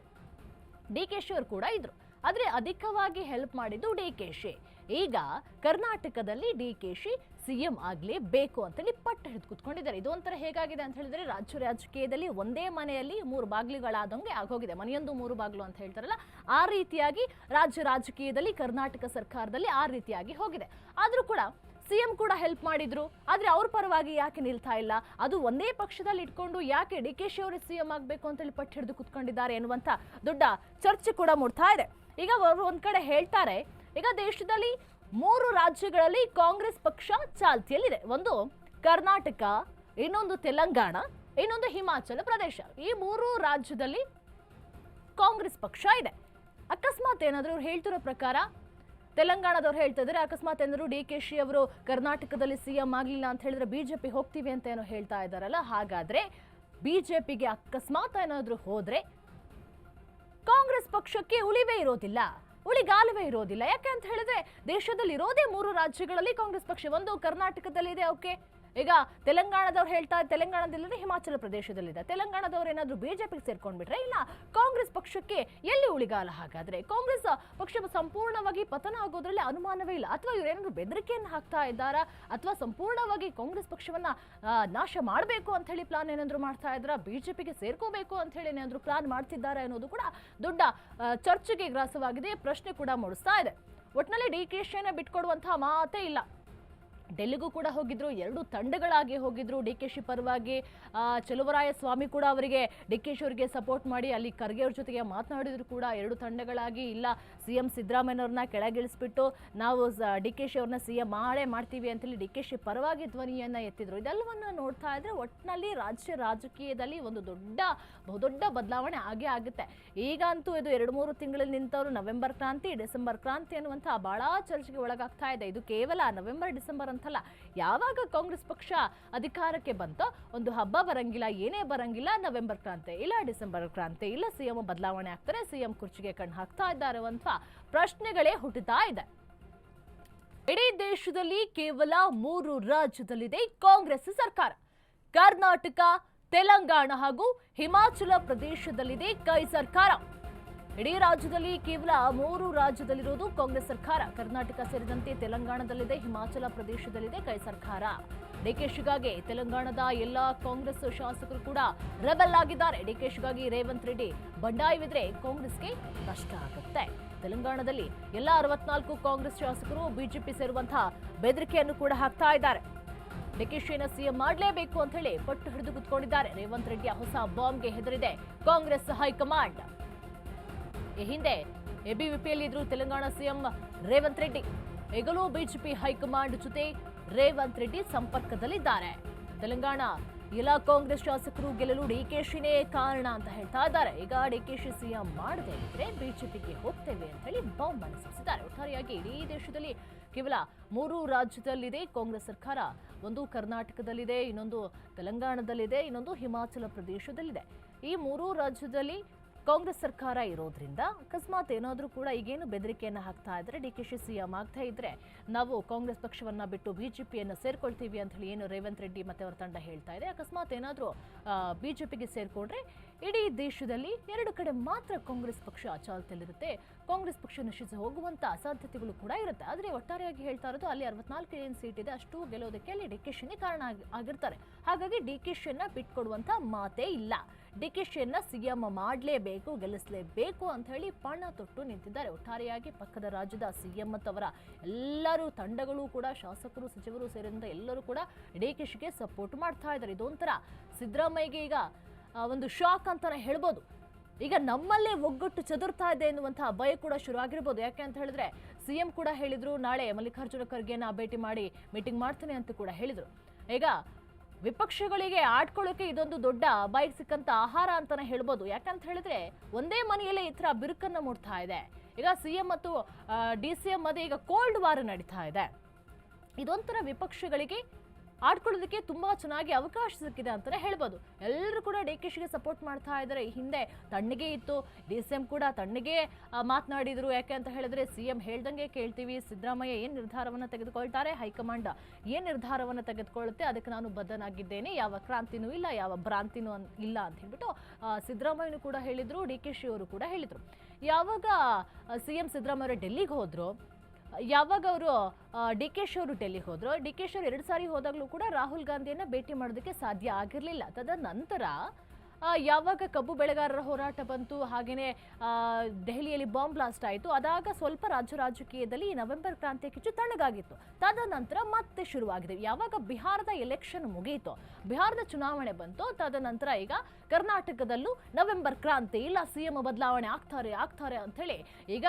ಡಿ ಕೆ ಶಿ ಅವರು ಕೂಡ ಇದ್ರು. ಆದ್ರೆ ಅಧಿಕವಾಗಿ ಹೆಲ್ಪ್ ಮಾಡಿದ್ದು ಡಿ ಕೆ ಶಿ. ಈಗ ಕರ್ನಾಟಕದಲ್ಲಿ ಡಿ ಕೆ ಶಿ ಸಿಎಂ ಆಗಲೇಬೇಕು ಅಂತೇಳಿ ಪಟ್ಟು ಹಿಡಿದು ಕುತ್ಕೊಂಡಿದ್ದಾರೆ. ಇದು ಒಂಥರ ಹೇಗಾಗಿದೆ ಅಂತ ಹೇಳಿದ್ರೆ ರಾಜ್ಯ ರಾಜಕೀಯದಲ್ಲಿ ಒಂದೇ ಮನೆಯಲ್ಲಿ ಮೂರು ಬಾಗಿಲುಗಳಾದಂಗೆ ಆಗೋಗಿದೆ. ಮನೆಯೊಂದು ಮೂರು ಬಾಗಿಲು ಅಂತ ಹೇಳ್ತಾರಲ್ಲ, ಆ ರೀತಿಯಾಗಿ ರಾಜ್ಯ ರಾಜಕೀಯದಲ್ಲಿ ಕರ್ನಾಟಕ ಸರ್ಕಾರದಲ್ಲಿ ಆ ರೀತಿಯಾಗಿ ಹೋಗಿದೆ. ಆದರೂ ಕೂಡ ಸಿಎಂ ಕೂಡ ಹೆಲ್ಪ್ ಮಾಡಿದ್ರು. ಆದ್ರೆ ಅವ್ರ ಪರವಾಗಿ ಯಾಕೆ ನಿಲ್ತಾ ಇಲ್ಲ? ಅದು ಒಂದೇ ಪಕ್ಷದಲ್ಲಿ ಇಟ್ಕೊಂಡು ಯಾಕೆ ಡಿ ಕೆ ಶಿ ಅವರು ಸಿಎಂ ಆಗಬೇಕು ಅಂತೇಳಿ ಪಟ್ಟು ಹಿಡಿದು ಕುತ್ಕೊಂಡಿದ್ದಾರೆ ಎನ್ನುವಂಥ ದೊಡ್ಡ ಚರ್ಚೆ ಕೂಡ ಮೂಡ್ತಾ ಇದೆ. ಈಗ ಅವರು ಒಂದು ಕಡೆ ಹೇಳ್ತಾರೆ ಈಗ ದೇಶದಲ್ಲಿ ಮೂರು ರಾಜ್ಯಗಳಲ್ಲಿ ಕಾಂಗ್ರೆಸ್ ಪಕ್ಷ ಚಾಲ್ತಿಯಲ್ಲಿದೆ. ಒಂದು ಕರ್ನಾಟಕ, ಇನ್ನೊಂದು ತೆಲಂಗಾಣ, ಇನ್ನೊಂದು ಹಿಮಾಚಲ ಪ್ರದೇಶ. ಈ ಮೂರು ರಾಜ್ಯದಲ್ಲಿ ಕಾಂಗ್ರೆಸ್ ಪಕ್ಷ ಇದೆ. ಅಕಸ್ಮಾತ್ ಏನಾದರೂ ಅವ್ರು ಹೇಳ್ತಿರೋ ಪ್ರಕಾರ, ತೆಲಂಗಾಣದವ್ರು ಹೇಳ್ತಾ ಇದ್ದಾರೆ ಅಕಸ್ಮಾತ್ ಏನಾದರೂ ಡಿ ಕೆ ಶಿ ಅವರು ಕರ್ನಾಟಕದಲ್ಲಿ ಸಿಎಂ ಆಗಲಿಲ್ಲ ಅಂತ ಹೇಳಿದ್ರೆ ಬಿಜೆಪಿ ಹೋಗ್ತೀವಿ ಅಂತ ಏನೋ ಹೇಳ್ತಾ ಇದ್ದಾರಲ್ಲ, ಹಾಗಾದ್ರೆ ಬಿಜೆಪಿಗೆ ಅಕಸ್ಮಾತ್ ಏನಾದರೂ ಹೋದ್ರೆ ಕಾಂಗ್ರೆಸ್ ಪಕ್ಷಕ್ಕೆ ಉಳಿವೇ ಇರೋದಿಲ್ಲ. ಉಳಿಗಾಲವೇ ಇರೋದಿಲ್ಲ. ಯಾಕೆ ಅಂತ ಹೇಳಿದ್ರೆ ದೇಶದಲ್ಲಿ ಇರೋದೇ ಮೂರು ರಾಜ್ಯಗಳಲ್ಲಿ ಕಾಂಗ್ರೆಸ್ ಪಕ್ಷ. ಒಂದು ಕರ್ನಾಟಕದಲ್ಲಿದೆ ಓಕೆ. ಈಗ ತೆಲಂಗಾಣದವ್ರು ಹೇಳ್ತಾ ತೆಲಂಗಾಣದಲ್ಲಿದೆ ಹಿಮಾಚಲ ಪ್ರದೇಶದಲ್ಲಿದೆ. ತೆಲಂಗಾಣದವ್ರು ಏನಾದರೂ ಬಿಜೆಪಿಗೆ ಸೇರ್ಕೊಂಡ್ಬಿಟ್ರೆ ಇಲ್ಲ, ಕಾಂಗ್ರೆಸ್ ಪಕ್ಷಕ್ಕೆ ಎಲ್ಲಿ ಉಳಿಗಾಲ ಹಾಗಾದ್ರೆ? ಕಾಂಗ್ರೆಸ್ ಪಕ್ಷ ಸಂಪೂರ್ಣವಾಗಿ ಪತನ ಆಗೋದ್ರಲ್ಲಿ ಅನುಮಾನವೇ ಇಲ್ಲ. ಅಥವಾ ಇವ್ರು ಏನಾದ್ರು ಬೆದರಿಕೆಯನ್ನು ಹಾಕ್ತಾ ಇದ್ದಾರಾ? ಅಥವಾ ಸಂಪೂರ್ಣವಾಗಿ ಕಾಂಗ್ರೆಸ್ ಪಕ್ಷವನ್ನ ನಾಶ ಮಾಡಬೇಕು ಅಂತ ಹೇಳಿ ಪ್ಲಾನ್ ಏನಾದ್ರು ಮಾಡ್ತಾ ಇದ್ದಾರಾ? ಬಿಜೆಪಿಗೆ ಸೇರ್ಕೋಬೇಕು ಅಂತ ಹೇಳಿ ಏನಾದ್ರು ಪ್ಲಾನ್ ಮಾಡ್ತಿದ್ದಾರೆ ಅನ್ನೋದು ಕೂಡ ದೊಡ್ಡ ಚರ್ಚೆಗೆ ಗ್ರಾಸವಾಗಿದೆ. ಪ್ರಶ್ನೆ ಕೂಡ ಮೂಡಿಸ್ತಾ ಇದೆ. ಒಟ್ಟಿನಲ್ಲಿ ಡಿ ಕೆ ಶಿಯನ್ನು ಬಿಟ್ಕೊಡುವಂತಹ ಮಾತೇ ಇಲ್ಲ. ಡೆಲ್ಲಿಗೂ ಕೂಡ ಹೋಗಿದ್ರು, ಎರಡು ತಂಡಗಳಾಗಿ ಹೋಗಿದ್ರು. ಡಿ ಕೆ ಶಿ ಪರವಾಗಿ ಚಲುವರಾಯ ಸ್ವಾಮಿ ಕೂಡ ಅವರಿಗೆ ಡಿ ಕೆ ಶಿ ಅವರಿಗೆ ಸಪೋರ್ಟ್ ಮಾಡಿ, ಅಲ್ಲಿ ಖರ್ಗೆ ಅವ್ರ ಜೊತೆಗೆ ಮಾತನಾಡಿದ್ರು ಕೂಡ. ಎರಡು ತಂಡಗಳಾಗಿ ಇಲ್ಲ ಸಿ ಎಂ ಸಿದ್ದರಾಮಯ್ಯವ್ರನ್ನ ಕೆಳಗಿಳಿಸ್ಬಿಟ್ಟು ನಾವು ಡಿ ಕೆ ಶಿ ಅವ್ರನ್ನ ಸಿ ಎಂ ಮಾಡೇ ಮಾಡ್ತೀವಿ ಅಂತೇಳಿ ಡಿ ಕೆ ಶಿ ಪರವಾಗಿ ಧ್ವನಿಯನ್ನ ಎತ್ತಿದ್ರು. ಇದೆಲ್ಲವನ್ನು ನೋಡ್ತಾ ಇದ್ರೆ ಒಟ್ಟಿನಲ್ಲಿ ರಾಜ್ಯ ರಾಜಕೀಯದಲ್ಲಿ ಒಂದು ದೊಡ್ಡ, ಬಹುದೊಡ್ಡ ಬದಲಾವಣೆ ಆಗೇ ಆಗುತ್ತೆ. ಈಗ ಅಂತೂ ಇದು ಎರಡು ಮೂರು ತಿಂಗಳಲ್ಲಿ ನಿಂತವರು, ನವೆಂಬರ್ ಕ್ರಾಂತಿ, ಡಿಸೆಂಬರ್ ಕ್ರಾಂತಿ ಅನ್ನುವಂಥ ಬಹಳ ಚರ್ಚೆಗೆ ಒಳಗಾಗ್ತಾ ಇದೆ. ಇದು ಕೇವಲ ನವೆಂಬರ್, ಡಿಸೆಂಬರ್ ಅಂತಲ್ಲ. ಯಾವಾಗ ಕಾಂಗ್ರೆಸ್ ಪಕ್ಷ ಅಧಿಕಾರಕ್ಕೆ ಬಂತೋ? ಒಂದು ಹಬ್ಬ ಬರಂಗಿಲ್ಲ, ಏನೇ ಬರಂಗಿಲ್ಲ, ನವೆಂಬರ್ ಕ್ರಾಂತಿ ಇಲ್ಲ, ಡಿಸೆಂಬರ್ ಕ್ರಾಂತಿ ಇಲ್ಲ, ಸಿಎಂ ಬದಲಾವಣೆ ಆಗ್ತಾರೆ, ಸಿಎಂ ಕುರ್ಚಿಗೆ ಕಣ್ಣು ಹಾಕ್ತಾ ಇದ್ದಾರೆ ಅಂತ ಪ್ರಶ್ನೆಗಳೇ ಹುಟ್ಟುತ್ತಾ ಇದೆ. ಇಡೀ ದೇಶದಲ್ಲಿ ಕೇವಲ ಮೂರು ರಾಜ್ಯದಲ್ಲಿದೆ ಕಾಂಗ್ರೆಸ್ ಸರ್ಕಾರ. ಕರ್ನಾಟಕ, ತೆಲಂಗಾಣ ಹಾಗೂ ಹಿಮಾಚಲ ಪ್ರದೇಶದಲ್ಲಿದೆ ಕೈ ಸರ್ಕಾರ. ಇಡೀ ರಾಜ್ಯದಲ್ಲಿ ಕೇವಲ ಮೂರು ರಾಜ್ಯದಲ್ಲಿರೋದು ಕಾಂಗ್ರೆಸ್ ಸರ್ಕಾರ. ಕರ್ನಾಟಕ ಸೇರಿದಂತೆ ತೆಲಂಗಾಣದಲ್ಲಿದೆ, ಹಿಮಾಚಲ ಪ್ರದೇಶದಲ್ಲಿದೆ ಕೈ ಸರ್ಕಾರ. ಡಿಕೆಶಿಗಾಗಿ ತೆಲಂಗಾಣದ ಎಲ್ಲ ಕಾಂಗ್ರೆಸ್ ಶಾಸಕರು ಕೂಡ ರೆಬೆಲ್ ಆಗಿದ್ದಾರೆ. ಡಿಕೆಶಿಗಾಗಿ ರೇವಂತ್ ರೆಡ್ಡಿ ಬಂಡಾಯವಿದ್ರೆ ಕಾಂಗ್ರೆಸ್ಗೆ ಕಷ್ಟ ಆಗುತ್ತೆ. ತೆಲಂಗಾಣದಲ್ಲಿ ಎಲ್ಲ ಅರವತ್ನಾಲ್ಕು ಕಾಂಗ್ರೆಸ್ ಶಾಸಕರು ಬಿಜೆಪಿ ಸೇರುವಂತಹ ಬೆದರಿಕೆಯನ್ನು ಕೂಡ ಹಾಕ್ತಾ ಇದ್ದಾರೆ. ಡಿಕೆಶಿಯನ್ನು ಸಿಎಂ ಮಾಡಲೇಬೇಕು ಅಂತ ಹೇಳಿ ಪಟ್ಟು ಹಿಡಿದು ಕುತ್ಕೊಂಡಿದ್ದಾರೆ. ರೇವಂತ್ ರೆಡ್ಡಿಯ ಹೊಸ ಬಾಂಬ್ಗೆ ಹೆದರಿದೆ ಕಾಂಗ್ರೆಸ್ ಹೈಕಮಾಂಡ್. ಈ ಹಿಂದೆ ಎಬಿವಿಪಿಯಲ್ಲಿ ಇದ್ರು ತೆಲಂಗಾಣ ಸಿಎಂ ರೇವಂತ್ ರೆಡ್ಡಿ ಈಗಲೂ ಬಿಜೆಪಿ ಹೈಕಮಾಂಡ್ ಜೊತೆ ರೇವಂತ್ ರೆಡ್ಡಿ ಸಂಪರ್ಕದಲ್ಲಿದ್ದಾರೆ. ತೆಲಂಗಾಣ ಎಲ್ಲ ಕಾಂಗ್ರೆಸ್ ಶಾಸಕರು ಗೆಲ್ಲಲು ಡಿಕೆಶಿನೇ ಕಾರಣ ಅಂತ ಹೇಳ್ತಾ ಇದ್ದಾರೆ. ಈಗ ಡಿಕೆಶಿ ಸಿಎಂ ಮಾಡದೇ ಇದ್ರೆ ಬಿಜೆಪಿಗೆ ಹೋಗ್ತೇವೆ ಅಂತ ಹೇಳಿ ಬಾಂಬ್ ಅನ್ನು ಸಿಡಿಸಿದ್ದಾರೆ ಒಟ್ಟಾರೆಯಾಗಿ ಇಡೀ ದೇಶದಲ್ಲಿ ಕೇವಲ ಮೂರು ರಾಜ್ಯದಲ್ಲಿದೆ ಕಾಂಗ್ರೆಸ್ ಸರ್ಕಾರ. ಒಂದು ಕರ್ನಾಟಕದಲ್ಲಿದೆ, ಇನ್ನೊಂದು ತೆಲಂಗಾಣದಲ್ಲಿದೆ, ಇನ್ನೊಂದು ಹಿಮಾಚಲ ಪ್ರದೇಶದಲ್ಲಿದೆ. ಈ ಮೂರೂ ರಾಜ್ಯದಲ್ಲಿ ಕಾಂಗ್ರೆಸ್ ಸರ್ಕಾರ ಇರೋದ್ರಿಂದ ಅಕಸ್ಮಾತ್ ಏನಾದರೂ ಕೂಡ ಈಗೇನು ಬೆದರಿಕೆಯನ್ನು ಹಾಕ್ತಾ ಇದ್ರೆ ಡಿ ಕೆ ಶಿ ಸಿಎಂ ಆಗ್ತಾ ಇದ್ರೆ ನಾವು ಕಾಂಗ್ರೆಸ್ ಪಕ್ಷವನ್ನ ಬಿಟ್ಟು ಬಿಜೆಪಿಯನ್ನು ಸೇರ್ಕೊಳ್ತೀವಿ ಅಂತ ಹೇಳಿ ಏನು ರೇವಂತ್ ರೆಡ್ಡಿ ಮತ್ತೆ ಅವರ ತಂಡ ಹೇಳ್ತಾ ಇದೆ. ಅಕಸ್ಮಾತ್ ಏನಾದರೂ ಬಿಜೆಪಿಗೆ ಸೇರ್ಕೊಂಡ್ರೆ ಇಡೀ ದೇಶದಲ್ಲಿ ಎರಡು ಕಡೆ ಮಾತ್ರ ಕಾಂಗ್ರೆಸ್ ಪಕ್ಷ ಚಾಲ್ತಿಯಲ್ಲಿರುತ್ತೆ ಕಾಂಗ್ರೆಸ್ ಪಕ್ಷ ನಶಿಸಿ ಹೋಗುವಂತ ಅಸಾಧ್ಯತೆಗಳು ಕೂಡ ಇರುತ್ತೆ. ಆದರೆ ಒಟ್ಟಾರೆಯಾಗಿ ಹೇಳ್ತಾ ಇರೋದು ಅಲ್ಲಿ ಅರವತ್ನಾಲ್ಕು ಏನು ಸೀಟ್ ಇದೆ ಅಷ್ಟು ಗೆಲ್ಲೋದಕ್ಕೆ ಅಲ್ಲಿ ಡಿ ಕೆ ಶಿನೇ ಕಾರಣ ಆಗಿ- ಆಗಿರ್ತಾರೆ. ಹಾಗಾಗಿ ಡಿ ಕೆ ಶಿನ ಬಿಟ್ಕೊಡುವಂತ ಮಾತೇ ಇಲ್ಲ. ಡಿ ಕೆ ಶಿಯನ್ನ ಸಿಎಂ ಮಾಡಲೇಬೇಕು, ಗೆಲ್ಲಿಸಲೇಬೇಕು ಅಂತ ಹೇಳಿ ಪಣ ತೊಟ್ಟು ನಿಂತಿದ್ದಾರೆ. ಒಟ್ಟಾರೆಯಾಗಿ ಪಕ್ಕದ ರಾಜ್ಯದ ಸಿಎಂ ಅವರ ಎಲ್ಲರೂ ತಂಡಗಳು ಕೂಡ, ಶಾಸಕರು, ಸಚಿವರು ಸೇರಿದಂತೆ ಎಲ್ಲರೂ ಕೂಡ ಡಿ ಕೆ ಶಿಗೆ ಸಪೋರ್ಟ್ ಮಾಡ್ತಾ ಇದ್ದಾರೆ. ಇದೊಂಥರ ಸಿದ್ದರಾಮಯ್ಯಗೆ ಈಗ ಒಂದು ಶಾಕ್ ಅಂತಾನೆ ಹೇಳ್ಬೋದು. ಈಗ ನಮ್ಮಲ್ಲೇ ಒಗ್ಗಟ್ಟು ಚದುರ್ತಾ ಇದೆ ಎನ್ನುವಂತಹ ಭಯ ಕೂಡ ಶುರುವಾಗಿರ್ಬೋದು. ಯಾಕೆ ಅಂತ ಹೇಳಿದ್ರೆ, ಸಿಎಂ ಕೂಡ ಹೇಳಿದ್ರು, ನಾಳೆ ಮಲ್ಲಿಕಾರ್ಜುನ ಖರ್ಗೆನ ಭೇಟಿ ಮಾಡಿ ಮೀಟಿಂಗ್ ಮಾಡ್ತೇನೆ ಅಂತ ಕೂಡ ಹೇಳಿದ್ರು. ಈಗ ವಿಪಕ್ಷಗಳಿಗೆ ಆಡ್ಕೊಳ್ಳೋಕೆ ಇದೊಂದು ದೊಡ್ಡ ಬಾಯಿಗೆ ಸಿಕ್ಕಂತ ಆಹಾರ ಅಂತಾನೆ ಹೇಳ್ಬೋದು. ಯಾಕಂತ ಹೇಳಿದ್ರೆ ಒಂದೇ ಮನೆಯಲ್ಲೇ ಈ ತರ ಬಿರುಕನ್ನ ಮೂಡ್ತಾ ಇದೆ. ಈಗ ಸಿ ಎಂ ಮತ್ತು ಡಿ ಸಿ ಎಂ ಮಧ್ಯೆ ಈಗ ಕೋಲ್ಡ್ ವಾರ್ ನಡೀತಾ ಇದೆ. ಇದೊಂಥರ ವಿಪಕ್ಷಗಳಿಗೆ ಆಡ್ಕೊಳ್ಳೋದಕ್ಕೆ ತುಂಬಾ ಚೆನ್ನಾಗಿ ಅವಕಾಶ ಸಿಕ್ಕಿದೆ ಅಂತಲೇ ಹೇಳ್ಬೋದು. ಎಲ್ಲರೂ ಕೂಡ ಡಿ ಕೆ ಶಿಗೆ ಸಪೋರ್ಟ್ ಮಾಡ್ತಾ ಇದ್ದಾರೆ. ಹಿಂದೆ ತಣ್ಣಗೆ ಇತ್ತು. ಡಿ ಸಿ ಎಂ ಕೂಡ ತಣ್ಣಗೆ ಮಾತನಾಡಿದರು. ಯಾಕೆ ಅಂತ ಹೇಳಿದ್ರೆ ಸಿ ಎಂ ಹೇಳ್ದಂಗೆ ಕೇಳ್ತೀವಿ. ಸಿದ್ದರಾಮಯ್ಯ ಏನು ನಿರ್ಧಾರವನ್ನು ತೆಗೆದುಕೊಳ್ತಾರೆ? ಹೈಕಮಾಂಡ್ ಏನು ನಿರ್ಧಾರವನ್ನು ತೆಗೆದುಕೊಳ್ಳುತ್ತೆ? ಅದಕ್ಕೆ ನಾನು ಬದ್ಧನಾಗಿದ್ದೇನೆ. ಯಾವ ಕ್ರಾಂತಿನೂ ಇಲ್ಲ, ಯಾವ ಭ್ರಾಂತಿನೂ ಇಲ್ಲ ಅಂತ ಹೇಳ್ಬಿಟ್ಟು ಸಿದ್ದರಾಮಯ್ಯನು ಕೂಡ ಹೇಳಿದ್ರು. ಡಿ ಕೆ ಶಿ ಅವರು ಕೂಡ ಹೇಳಿದ್ರು. ಯಾವಾಗ ಸಿ ಎಂ ಸಿದ್ದರಾಮಯ್ಯ ಡೆಲ್ಲಿಗೆ ಹೋದ್ರು ಯಾವಾಗ ಅವರು ಡಿ ಕೆ ಶಿ ಅವರು ಹೋದ್ರು? ಡಿ ಕೆ ಶಿ ಎರಡು ಸಾರಿ ಹೋದಾಗಲೂ ಕೂಡ ರಾಹುಲ್ ಗಾಂಧಿಯನ್ನ ಭೇಟಿ ಮಾಡೋದಕ್ಕೆ ಸಾಧ್ಯ ಆಗಿರಲಿಲ್ಲ. ತದನಂತರ ಆ, ಯಾವಾಗ ಕಬ್ಬು ಬೆಳೆಗಾರರ ಹೋರಾಟ ಬಂತು ಹಾಗೆಯೇ ದೆಹಲಿಯಲ್ಲಿ ಬಾಂಬ್ ಬ್ಲಾಸ್ಟ್ ಆಯಿತು, ಅದಾಗ ಸ್ವಲ್ಪ ರಾಜ್ಯ ರಾಜಕೀಯದಲ್ಲಿ ನವೆಂಬರ್ ಕ್ರಾಂತಿಯ ಕಿಚ್ಚು ತಣ್ಣಗಾಗಿತ್ತು. ತದನಂತರ ಮತ್ತೆ ಶುರುವಾಗಿದೆ. ಯಾವಾಗ ಬಿಹಾರದ ಎಲೆಕ್ಷನ್ ಮುಗಿಯಿತು ಬಿಹಾರದ ಚುನಾವಣೆ ಬಂತು ತದನಂತರ ಈಗ ಕರ್ನಾಟಕದಲ್ಲೂ ನವೆಂಬರ್ ಕ್ರಾಂತಿ ಇಲ್ಲ ಸಿಎಂ ಬದಲಾವಣೆ ಆಗ್ತಾರೆ ಆಗ್ತಾರೆ ಅಂಥೇಳಿ. ಈಗ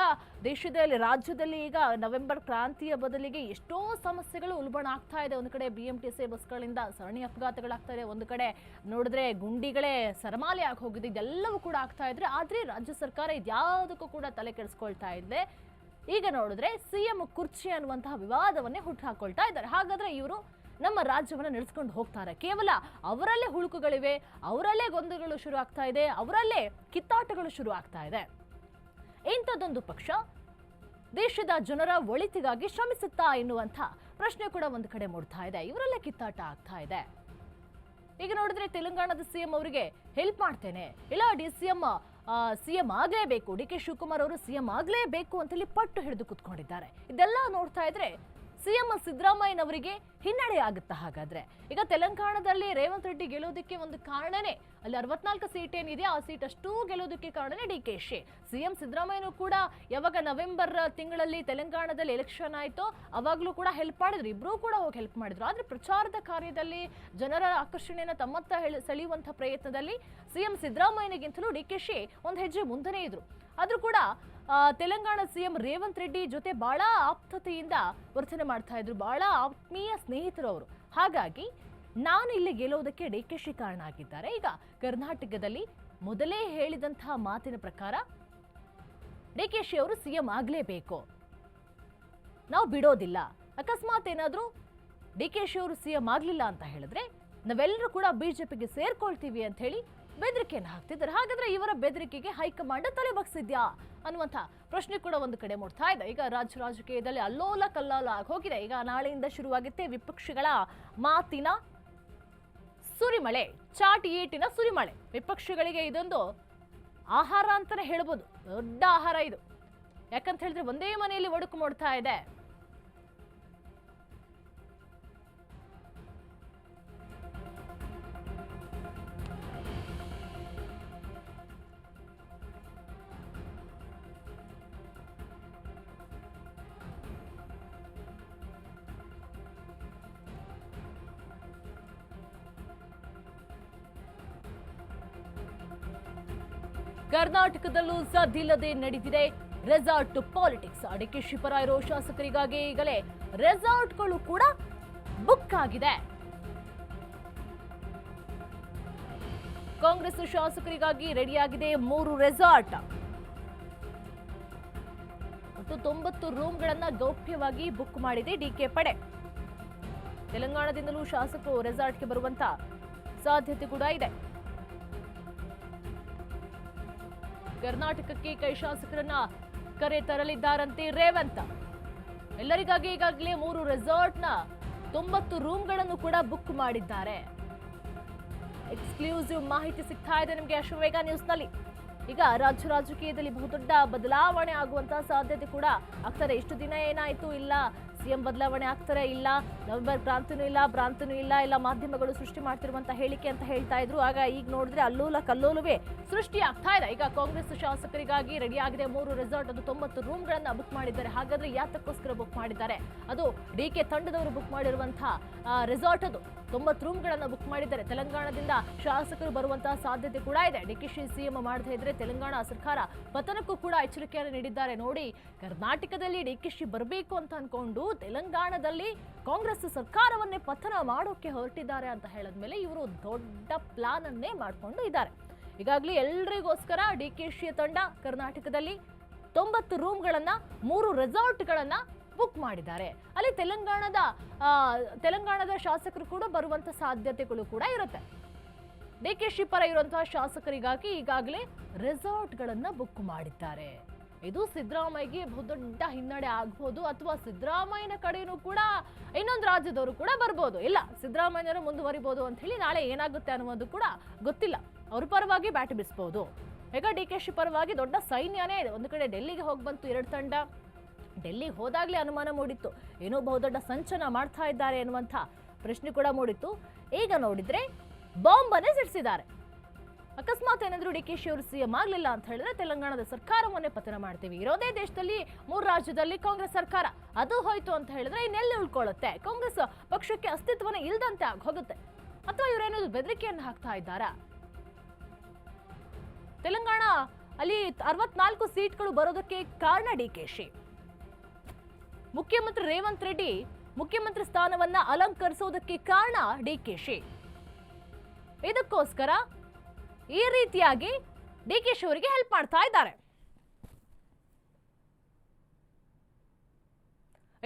ದೇಶದಲ್ಲಿ, ರಾಜ್ಯದಲ್ಲಿ ಈಗ ನವೆಂಬರ್ ಕ್ರಾಂತಿಯ ಬದಲಿಗೆ ಎಷ್ಟೋ ಸಮಸ್ಯೆಗಳು ಉಲ್ಬಣ ಆಗ್ತಾ ಇದೆ. ಒಂದು ಕಡೆ ಬಿ ಎಂ ಟಿ ಸಿ ಬಸ್ಗಳಿಂದ ಸರಣಿ ಅಪಘಾತಗಳಾಗ್ತಾ ಇದೆ. ಒಂದು ಕಡೆ ನೋಡಿದ್ರೆ ಗುಂಡಿಗಳೇ ಸರಮಾಲೆ ಆಗಿ ಹೋಗಿದೆ, ಇದೆಲ್ಲವೂ ಕೂಡ ಆಗ್ತಾ ಇದ್ರೆ, ಆದ್ರೆ ರಾಜ್ಯ ಸರ್ಕಾರ ಇದ್ಯಾವುದಕ್ಕೂ ಕೂಡ ತಲೆ ಕೆಡಿಸ್ಕೊಳ್ತಾ ಇದೆ ಈಗ ನೋಡಿದ್ರೆ ಸಿಎಂ ಕುರ್ಚಿ ಅನ್ನುವಂತಹ ವಿವಾದವನ್ನೇ ಹುಟ್ಟುಹಾಕೊಳ್ತಾ ಇದ್ದಾರೆ. ಹಾಗಾದ್ರೆ ಇವರು ನಮ್ಮ ರಾಜ್ಯವನ್ನು ನಡೆಸ್ಕೊಂಡು ಹೋಗ್ತಾರೆ. ಕೇವಲ ಅವರಲ್ಲೇ ಹುಳುಕುಗಳಿವೆ, ಅವರಲ್ಲೇ ಗೊಂದಲಗಳು ಶುರು ಆಗ್ತಾ ಇದೆ, ಅವರಲ್ಲೇ ಕಿತ್ತಾಟಗಳು ಶುರು ಆಗ್ತಾ ಇದೆ. ಇಂಥದ್ದೊಂದು ಪಕ್ಷ ದೇಶದ ಜನರ ಒಳಿತಿಗಾಗಿ ಶ್ರಮಿಸುತ್ತಾ ಎನ್ನುವಂಥ ಪ್ರಶ್ನೆ ಕೂಡ ಒಂದು ಕಡೆ ಮೂಡ್ತಾ ಇದೆ. ಇವರಲ್ಲೇ ಕಿತ್ತಾಟ ಆಗ್ತಾ ಇದೆ. ಈಗ ನೋಡಿದ್ರೆ ತೆಲಂಗಾಣದ ಸಿಎಂ ಅವರಿಗೆ ಹೆಲ್ಪ್ ಮಾಡ್ತೇನೆ. ಇಲ್ಲ, ಡಿ ಸಿಎಂ ಸಿಎಂ ಆಗಲೇಬೇಕು. ಡಿ ಕೆ ಶಿವಕುಮಾರ್ ಅವರು ಸಿಎಂ ಆಗಲೇಬೇಕು ಅಂತೇಳಿ ಪಟ್ಟು ಹಿಡಿದು ಕುತ್ಕೊಂಡಿದ್ದಾರೆ. ಇದೆಲ್ಲ ನೋಡ್ತಾ ಇದ್ರೆ ಸಿಎಂ ಸಿದ್ದರಾಮಯ್ಯನವರಿಗೆ ಹಿನ್ನಡೆ ಆಗುತ್ತಾ ಹಾಗಾದ್ರೆ? ಈಗ ತೆಲಂಗಾಣದಲ್ಲಿ ರೇವಂತ್ ರೆಡ್ಡಿ ಗೆಲ್ಲೋದಕ್ಕೆ ಒಂದು ಕಾರಣನೇ, ಅಲ್ಲಿ ಅರವತ್ನಾಲ್ಕು ಸೀಟ್ ಏನಿದೆ, ಆ ಸೀಟ್ ಅಷ್ಟು ಗೆಲ್ಲೋದಕ್ಕೆ ಕಾರಣನೇ ಡಿ ಕೆ ಶಿ. ಸಿಎಂ ಸಿದ್ದರಾಮಯ್ಯನೂ ಕೂಡ ಯಾವಾಗ ನವೆಂಬರ್ ತಿಂಗಳಲ್ಲಿ ತೆಲಂಗಾಣದಲ್ಲಿ ಎಲೆಕ್ಷನ್ ಆಯಿತೋ, ಅವಾಗಲೂ ಕೂಡ ಹೆಲ್ಪ್ ಮಾಡಿದ್ರು. ಇಬ್ಬರೂ ಕೂಡ ಹೋಗಿ ಹೆಲ್ಪ್ ಮಾಡಿದ್ರು. ಆದರೆ ಪ್ರಚಾರದ ಕಾರ್ಯದಲ್ಲಿ ಜನರ ಆಕರ್ಷಣೆಯನ್ನು ತಮ್ಮತ್ತ ಸೆಳೆಯುವಂಥ ಪ್ರಯತ್ನದಲ್ಲಿ ಸಿಎಂ ಸಿದ್ದರಾಮಯ್ಯನಿಗಿಂತಲೂ ಡಿ ಕೆ ಶಿ ಒಂದು ಹೆಜ್ಜೆ ಮುಂದೆನೇ ಇದ್ರು. ಆದರೂ ಕೂಡ ತೆಲಂಗಾಣ ಸಿಎಂ ರೇವಂತ್ ರೆಡ್ಡಿ ಜೊತೆ ಬಹಳ ಆಪ್ತತೆಯಿಂದ ವರ್ತನೆ ಮಾಡ್ತಾ ಇದ್ರು. ಬಹಳ ಆತ್ಮೀಯ ಸ್ನೇಹಿತರು ಅವರು. ಹಾಗಾಗಿ ನಾನು ಇಲ್ಲಿ ಗೆಲ್ಲೋದಕ್ಕೆ ಡಿ ಕಾರಣ ಆಗಿದ್ದಾರೆ. ಈಗ ಕರ್ನಾಟಕದಲ್ಲಿ ಮೊದಲೇ ಹೇಳಿದಂತಹ ಮಾತಿನ ಪ್ರಕಾರ ಡಿ ಕೆ ಶಿ ಅವರು ಸಿಎಂ ಆಗಲೇಬೇಕು. ನಾವು ಬಿಡೋದಿಲ್ಲ. ಅಕಸ್ಮಾತ್ ಏನಾದರೂ ಡಿ ಕೆ ಶಿ ಅವರು ಸಿಎಂ ಆಗಲಿಲ್ಲ ಅಂತ ಹೇಳಿದ್ರೆ ನಾವೆಲ್ಲರೂ ಕೂಡ ಬಿಜೆಪಿಗೆ ಸೇರ್ಕೊಳ್ತೀವಿ ಅಂತ ಹೇಳಿ ಬೆದರಿಕೆಯನ್ನು ಹಾಕ್ತಿದ್ದಾರೆ. ಹಾಗಾದ್ರೆ ಇವರ ಬೆದರಿಕೆಗೆ ಹೈಕಮಾಂಡ್ ತಲೆ ಬಗ್ಸಿದ್ಯಾ? ಅನ್ನುವಂಥ ಪ್ರಶ್ನೆ ಕೂಡ ಒಂದು ಕಡೆ ಮೂಡ್ತಾ ಇದೆ. ಈಗ ರಾಜ್ಯ ರಾಜಕೀಯದಲ್ಲಿ ಅಲ್ಲೋಲ ಕಲ್ಲೋಲ ಆಗೋಗಿದೆ. ಈಗ ನಾಳೆಯಿಂದ ಶುರುವಾಗುತ್ತೆ ವಿಪಕ್ಷಗಳ ಮಾತಿನ ಸುರಿಮಳೆ ಚಾಟಿ ಏಟಿನ ಸುರಿಮಳೆ. ವಿಪಕ್ಷಗಳಿಗೆ ಇದೊಂದು ಆಹಾರ ಅಂತಲೇ ಹೇಳ್ಬೋದು. ದೊಡ್ಡ ಆಹಾರ ಇದು. ಯಾಕಂತ ಹೇಳಿದ್ರೆ ಒಂದೇ ಮನೆಯಲ್ಲಿ ಒಡುಕು ಮಾಡ್ತಾ ಇದೆ. ಕರ್ನಾಟಕದಲ್ಲೂ ಸದ್ದಿಲ್ಲದೆ ನಡೆದಿದೆ ರೆಸಾರ್ಟ್ ಪಾಲಿಟಿಕ್ಸ್. ಅಡಿಕೆ ಶಿಪರ ಇರೋ ಶಾಸಕರಿಗಾಗಿ ಈಗಲೇ ರೆಸಾರ್ಟ್ಗಳು ಕೂಡ ಬುಕ್ ಆಗಿದೆ. ಕಾಂಗ್ರೆಸ್ ಶಾಸಕರಿಗಾಗಿ ರೆಡಿಯಾಗಿದೆ ಮೂರು ರೆಸಾರ್ಟ್. ಮತ್ತು ತೊಂಬತ್ತು ರೂಮ್ಗಳನ್ನ ಗೌಪ್ಯವಾಗಿ ಬುಕ್ ಮಾಡಿದೆ ಡಿಕೆ ಪಡೆ. ತೆಲಂಗಾಣದಿಂದಲೂ ಶಾಸಕರು ರೆಸಾರ್ಟ್ಗೆ ಬರುವಂತ ಸಾಧ್ಯತೆ ಕೂಡ ಇದೆ. ಕರ್ನಾಟಕಕ್ಕೆ ಕೈ ಶಾಸಕರನ್ನ ಕರೆ ತರಲಿದ್ದಾರಂತೆ ರೇವಂತ. ಎಲ್ಲರಿಗಾಗಿ ಈಗಾಗಲೇ ಮೂರು ರೆಸಾರ್ಟ್ನ ತೊಂಬತ್ತು ರೂಮ್ಗಳನ್ನು ಕೂಡ ಬುಕ್ ಮಾಡಿದ್ದಾರೆ. ಎಕ್ಸ್ಕ್ಲೂಸಿವ್ ಮಾಹಿತಿ ಸಿಗ್ತಾ ಇದೆ ನಿಮಗೆ ನ್ಯೂಸ್ ನ್ಯೂಸ್ನಲ್ಲಿ. ಈಗ ರಾಜ್ಯ ರಾಜಕೀಯದಲ್ಲಿ ಬಹುದೊಡ್ಡ ಬದಲಾವಣೆ ಆಗುವಂತಹ ಸಾಧ್ಯತೆ ಕೂಡ ಆಗ್ತದೆ ಇಷ್ಟು ದಿನ ಏನಾಯಿತು ಇಲ್ಲ ಸಿಎಂ ಬದಲಾವಣೆ ಆಗ್ತಾರೆ ಇಲ್ಲ, ನವೆಂಬರ್ ಕ್ರಾಂತಿನೂ ಇಲ್ಲ, ಭ್ರಾಂತಿನೂ ಇಲ್ಲ ಇಲ್ಲ ಮಾಧ್ಯಮಗಳು ಸೃಷ್ಟಿ ಮಾಡ್ತಿರುವಂತ ಹೇಳಿಕೆ ಅಂತ ಹೇಳ್ತಾ ಇದ್ರು. ಆಗ ಈಗ ನೋಡಿದ್ರೆ ಅಲ್ಲೋಲ ಕಲ್ಲೋಲವೇ ಸೃಷ್ಟಿ ಆಗ್ತಾ ಇದೆ. ಈಗ ಕಾಂಗ್ರೆಸ್ ಶಾಸಕರಿಗಾಗಿ ರೆಡಿ ಆಗಿದೆ. ಮೂರು ರೆಸಾರ್ಟ್ ಅದು ತೊಂಬತ್ತು ರೂಮ್ಗಳನ್ನು ಬುಕ್ ಮಾಡಿದ್ದಾರೆ. ಹಾಗಾದ್ರೆ ಯಾತಕ್ಕೋಸ್ಕರ ಬುಕ್ ಮಾಡಿದ್ದಾರೆ? ಅದು ಡಿ ಕೆ ತಂಡದವರು ಬುಕ್ ಮಾಡಿರುವಂತಹ ರೆಸಾರ್ಟ್ ಅದು. ತೊಂಬತ್ತು ರೂಮ್ಗಳನ್ನು ಬುಕ್ ಮಾಡಿದ್ದಾರೆ. ತೆಲಂಗಾಣದಿಂದ ಶಾಸಕರು ಬರುವಂತಹ ಸಾಧ್ಯತೆ ಕೂಡ ಇದೆ. ಡಿ ಕೆ ಸಿಎಂ ಮಾಡದೇ ಇದ್ರೆ ತೆಲಂಗಾಣ ಸರ್ಕಾರ ಪತನಕ್ಕೂ ಕೂಡ ಎಚ್ಚರಿಕೆಯನ್ನು ನೀಡಿದ್ದಾರೆ. ನೋಡಿ, ಕರ್ನಾಟಕದಲ್ಲಿ ಡಿ ಕೆ ಶಿ ಬರಬೇಕು ಅಂತ ಅನ್ಕೊಂಡು ತೆಲಂಗಾಣದಲ್ಲಿ ಕಾಂಗ್ರೆಸ್ ಸರ್ಕಾರವನ್ನೇ ಪತನ ಮಾಡೋಕೆ ಹೊರಟಿದ್ದಾರೆ ಅಂತ ಹೇಳಿದ್ಮೇಲೆ ಇವರು ದೊಡ್ಡ ಪ್ಲಾನ್ ಅನ್ನೇ ಮಾಡ್ಕೊಂಡು ಇದ್ದಾರೆ. ಈಗಾಗಲೇ ಎಲ್ರಿಗೋಸ್ಕರ ಡಿ ಕೆ ಶಿ ತಂಡ ಕರ್ನಾಟಕದಲ್ಲಿ ತೊಂಬತ್ತು ರೂಮ್ಗಳನ್ನು, ಮೂರು ರೆಸಾರ್ಟ್ಗಳನ್ನು ಬುಕ್ ಮಾಡಿದ್ದಾರೆ. ಅಲ್ಲಿ ತೆಲಂಗಾಣದ ತೆಲಂಗಾಣದ ಶಾಸಕರು ಕೂಡ ಬರುವಂತ ಸಾಧ್ಯತೆಗಳು ಕೂಡ ಇರುತ್ತೆ. ಡಿ ಕೆ ಶಿ ಪರ ಇರುವಂತಹ ಶಾಸಕರಿಗಾಗಿ ಈಗಾಗಲೇ ರೆಸಾರ್ಟ್ಗಳನ್ನು ಬುಕ್ ಮಾಡಿದ್ದಾರೆ. ಇದು ಸಿದ್ದರಾಮಯ್ಯಗೆ ಬಹುದೊಡ್ಡ ಹಿನ್ನಡೆ ಆಗ್ಬೋದು ಅಥವಾ ಸಿದ್ದರಾಮಯ್ಯನ ಕಡೆಯೂ ಕೂಡ ಇನ್ನೊಂದು ರಾಜ್ಯದವರು ಕೂಡ ಬರ್ಬೋದು. ಇಲ್ಲ ಸಿದ್ದರಾಮಯ್ಯನವರು ಮುಂದುವರಿಬೋದು ಅಂತ ಹೇಳಿ ನಾಳೆ ಏನಾಗುತ್ತೆ ಅನ್ನೋದು ಕೂಡ ಗೊತ್ತಿಲ್ಲ. ಅವ್ರ ಪರವಾಗಿ ಬ್ಯಾಟ್ ಬಿಡಿಸ್ಬೋದು ಈಗ ಡಿ ಕೆ ಶಿ ಪರವಾಗಿ ದೊಡ್ಡ ಸೈನ್ಯನೇ ಇದೆ ಒಂದು ಕಡೆ ಡೆಲ್ಲಿಗೆ ಹೋಗಿ ಬಂತು ಎರಡು ತಂಡ. ಡೆಲ್ಲಿಗೆ ಹೋದಾಗಲೇ ಅನುಮಾನ ಮೂಡಿತ್ತು. ಏನೋ ಬಹುದೊಡ್ಡ ಸಂಚನ ಮಾಡ್ತಾ ಇದ್ದಾರೆ ಎನ್ನುವಂಥ ಪ್ರಶ್ನೆ ಕೂಡ ಮೂಡಿತ್ತು. ಈಗ ನೋಡಿದರೆ ಬಾಂಬನ್ನೇ ಸಿಡಿಸಿದ್ದಾರೆ. ಅಕಸ್ಮಾತ್ ಏನಾದರೂ ಡಿ ಕೆ ಶಿ ಅವರು ಸಿಎಂ ಆಗಲಿಲ್ಲ ಅಂತ ಹೇಳಿದ್ರೆ ತೆಲಂಗಾಣದ ಸರ್ಕಾರವನ್ನೇ ಪತನ ಮಾಡ್ತೀವಿ. ಇರೋದೇ ದೇಶದಲ್ಲಿ ಮೂರು ರಾಜ್ಯದಲ್ಲಿ ಕಾಂಗ್ರೆಸ್ ಸರ್ಕಾರ. ಅದು ಹೋಯ್ತು ಅಂತ ಹೇಳಿದ್ರೆ ಇನ್ನೆಲ್ಲಿ ಉಳ್ಕೊಳ್ಳುತ್ತೆ? ಕಾಂಗ್ರೆಸ್ ಪಕ್ಷಕ್ಕೆ ಅಸ್ತಿತ್ವನೇ ಆಗೋಗುತ್ತೆ ಹೋಗುತ್ತೆ. ಅಥವಾ ಇವರೇನಾದ್ರು ಬೆದರಿಕೆಯನ್ನು ಹಾಕ್ತಾ ಇದ್ದಾರಾ? ತೆಲಂಗಾಣ ಅಲ್ಲಿ ಅರವತ್ನಾಲ್ಕು ಸೀಟ್ಗಳು ಬರೋದಕ್ಕೆ ಕಾರಣ ಡಿ ಕೆ ಶಿ. ಮುಖ್ಯಮಂತ್ರಿ ರೇವಂತ್ ರೆಡ್ಡಿ ಮುಖ್ಯಮಂತ್ರಿ ಸ್ಥಾನವನ್ನ ಅಲಂಕರಿಸೋದಕ್ಕೆ ಕಾರಣ ಡಿ ಕೆ ಶಿ. ಇದಕ್ಕೋಸ್ಕರ ಈ ರೀತಿಯಾಗಿ ಡಿ ಕೆ ಶಿವರಿಗೆ ಹೆಲ್ಪ್ ಮಾಡ್ತಾ ಇದ್ದಾರೆ.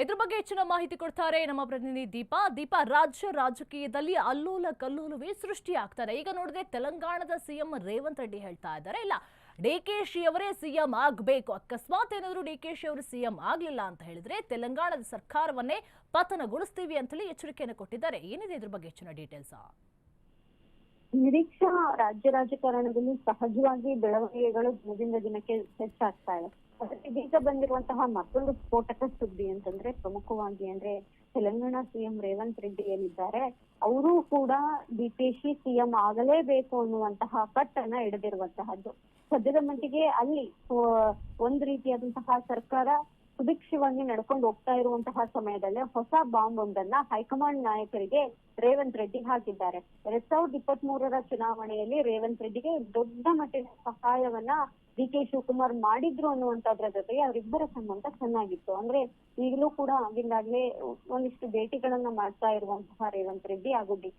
ಇದ್ರ ಬಗ್ಗೆ ಹೆಚ್ಚಿನ ಮಾಹಿತಿ ಕೊಡ್ತಾರೆ ನಮ್ಮ ಪ್ರತಿನಿಧಿ ದೀಪಾ. ದೀಪಾ, ರಾಜ್ಯ ರಾಜಕೀಯದಲ್ಲಿ ಅಲ್ಲೋಲ ಕಲ್ಲೋಲವೇ ಸೃಷ್ಟಿಯಾಗ್ತಾರೆ. ಈಗ ನೋಡಿದ್ರೆ ತೆಲಂಗಾಣದ ಸಿಎಂ ರೇವಂತ್ ರೆಡ್ಡಿ ಹೇಳ್ತಾ ಇದ್ದಾರೆ. ಇಲ್ಲ, ಡಿ ಕೆ ಶಿ ಅವರೇ ಸಿಎಂ ಆಗಬೇಕು. ಅಕಸ್ಮಾತ್ ಏನಾದರೂ ಡಿ ಕೆ ಶಿ ಅವರು ಸಿಎಂ ಆಗಲಿಲ್ಲ ಅಂತ ಹೇಳಿದ್ರೆ ತೆಲಂಗಾಣದ ಸರ್ಕಾರವನ್ನೇ ಪತನಗೊಳಿಸ್ತೀವಿ ಅಂತೇಳಿ ಎಚ್ಚರಿಕೆಯನ್ನು ಕೊಟ್ಟಿದ್ದಾರೆ. ಏನಿದೆ ಇದ್ರ ಬಗ್ಗೆ ಹೆಚ್ಚಿನ ಡೀಟೇಲ್ಸ್ ನಿರೀಕ್ಷಾ ರಾಜ್ಯ ರಾಜಕಾರಣದಲ್ಲಿ ಸಹಜವಾಗಿ ಬೆಳವಣಿಗೆಗಳು ದಿನದಿಂದ ದಿನಕ್ಕೆ ಹೆಚ್ಚಾಗ್ತಾ ಇದೆ. ಅದಕ್ಕೆ ಬೀಗ ಬಂದಿರುವಂತಹ ಮತ್ತೊಂದು ಸ್ಫೋಟಕ ಸುದ್ದಿ ಅಂತಂದ್ರೆ ಪ್ರಮುಖವಾಗಿ ಅಂದ್ರೆ ತೆಲಂಗಾಣ ಸಿಎಂ ರೇವಂತ್ ರೆಡ್ಡಿ ಏನಿದ್ದಾರೆ, ಅವರು ಕೂಡ ಬಿ ಕೆ ಶಿ ಸಿಎಂ ಆಗಲೇಬೇಕು ಅನ್ನುವಂತಹ ಕಟ್ಟನ್ನ ಹಿಡಿದಿರುವಂತಹದ್ದು ಸದ್ಯದ ಮಟ್ಟಿಗೆ ಅಲ್ಲಿ ಒಂದು ರೀತಿಯಾದಂತಹ ಸರ್ಕಾರ ಸುಭಿಕ್ಷವಾಗಿ ನಡ್ಕೊಂಡು ಹೋಗ್ತಾ ಇರುವಂತಹ ಸಮಯದಲ್ಲೇ ಹೊಸ ಬಾಂಬ್ ಒಂದನ್ನ ಹೈಕಮಾಂಡ್ ನಾಯಕರಿಗೆ ರೇವಂತ್ ರೆಡ್ಡಿ ಹಾಕಿದ್ದಾರೆ. ಎರಡ್ ಸಾವಿರದ ಇಪ್ಪತ್ತ್ ಮೂರರ ಚುನಾವಣೆಯಲ್ಲಿ ರೇವಂತ್ ರೆಡ್ಡಿಗೆ ದೊಡ್ಡ ಮಟ್ಟಿನ ಸಹಾಯವನ್ನ ಡಿ ಕೆ ಶಿವಕುಮಾರ್ ಮಾಡಿದ್ರು ಅನ್ನುವಂತದ್ರ ಜೊತೆಗೆ ಅವರಿಬ್ಬರ ಸಂಬಂಧ ಚೆನ್ನಾಗಿತ್ತು. ಅಂದ್ರೆ ಈಗಲೂ ಕೂಡ ಆಗಿಂದಾಗ್ಲೇ ಒಂದಿಷ್ಟು ಭೇಟಿಗಳನ್ನ ಮಾಡ್ತಾ ಇರುವಂತಹ ರೇವಂತ್ ರೆಡ್ಡಿ ಹಾಗೂ ಡಿ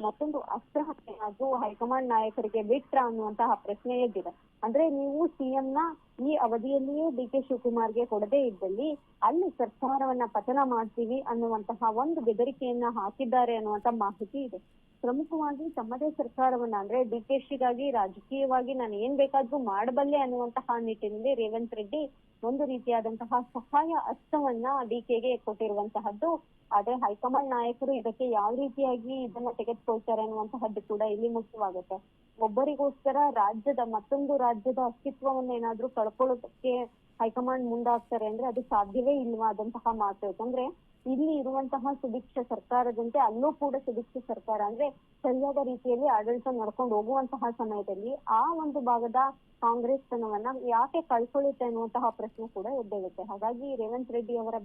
ಮತ್ತೊಂದು ಅಸ್ತ್ರ ಅದು ಹೈಕಮಾಂಡ್ ನಾಯಕರಿಗೆ ಬಿಟ್ರ ಅನ್ನುವಂತಹ ಪ್ರಶ್ನೆ ಎದ್ದಿದೆ ಅಂದ್ರೆ ನೀವು ಸಿಎಂ ನ ಈ ಅವಧಿಯಲ್ಲಿಯೇ ಡಿ ಕೆ ಶಿವಕುಮಾರ್ಗೆ ಕೊಡದೇ ಇದ್ದಲ್ಲಿ ಅಲ್ಲಿ ಸರ್ಕಾರವನ್ನ ಪತನ ಮಾಡ್ತೀವಿ ಅನ್ನುವಂತಹ ಒಂದು ಬೆದರಿಕೆಯನ್ನ ಹಾಕಿದ್ದಾರೆ ಅನ್ನುವಂತ ಮಾಹಿತಿ ಇದೆ. ಪ್ರಮುಖವಾಗಿ ತಮ್ಮದೇ ಸರ್ಕಾರವನ್ನ ಅಂದ್ರೆ ಡಿ ಕೆ ಶಿಗಾಗಿ ರಾಜಕೀಯವಾಗಿ ನಾನು ಏನ್ ಬೇಕಾದ್ರೂ ಮಾಡಬಲ್ಲೆ ಅನ್ನುವಂತಹ ನಿಟ್ಟಿನಲ್ಲಿ ರೇವಂತ್ ರೆಡ್ಡಿ ಒಂದು ರೀತಿಯಾದಂತಹ ಸಹಾಯ ಹಸ್ತವನ್ನ ಡಿ ಕೆಗೆ ಕೊಟ್ಟಿರುವಂತಹದ್ದು. ಆದ್ರೆ ಹೈಕಮಾಂಡ್ ನಾಯಕರು ಇದಕ್ಕೆ ಯಾವ ರೀತಿಯಾಗಿ ಇದನ್ನ ತೆಗೆದುಕೊಳ್ತಾರೆ ಅನ್ನುವಂತಹದ್ದು ಕೂಡ ಇಲ್ಲಿ ಮುಖ್ಯವಾಗುತ್ತೆ. ಒಬ್ಬರಿಗೋಸ್ಕರ ರಾಜ್ಯದ ಮತ್ತೊಂದು ರಾಜ್ಯದ ಅಸ್ತಿತ್ವವನ್ನ ಏನಾದ್ರೂ ಕಳ್ಕೊಳ್ಳೋದಕ್ಕೆ ಹೈಕಮಾಂಡ್ ಮುಂದಾಗ್ತಾರೆ ಅಂದ್ರೆ ಅದು ಸಾಧ್ಯವೇ ಇಲ್ವಾದಂತಹ ಮಾತು. ಯಾಕಂದ್ರೆ ಇಲ್ಲಿ ಇರುವಂತಹ ಸುಭಿಕ್ಷ ಸರ್ಕಾರದಂತೆ ಅಲ್ಲೂ ಕೂಡ ಸುಭಿಕ್ಷ ಸರ್ಕಾರ ಅಂದ್ರೆ ಸರಿಯಾದ ರೀತಿಯಲ್ಲಿ ಆಡಳಿತ ನಡ್ಕೊಂಡು ಹೋಗುವಂತಹ ಸಮಯದಲ್ಲಿ ಆ ಒಂದು ಭಾಗದ ಕಾಂಗ್ರೆಸ್ ತನವನ್ನ ಯಾಕೆ ಕಳ್ಕೊಳ್ಳುತ್ತೆ ಅನ್ನುವಂತಹ ಪ್ರಶ್ನೆ ಕೂಡ ಎದ್ದೇಳುತ್ತೆ. ಹಾಗಾಗಿ ರೇವಂತ್ ರೆಡ್ಡಿ ಅವರ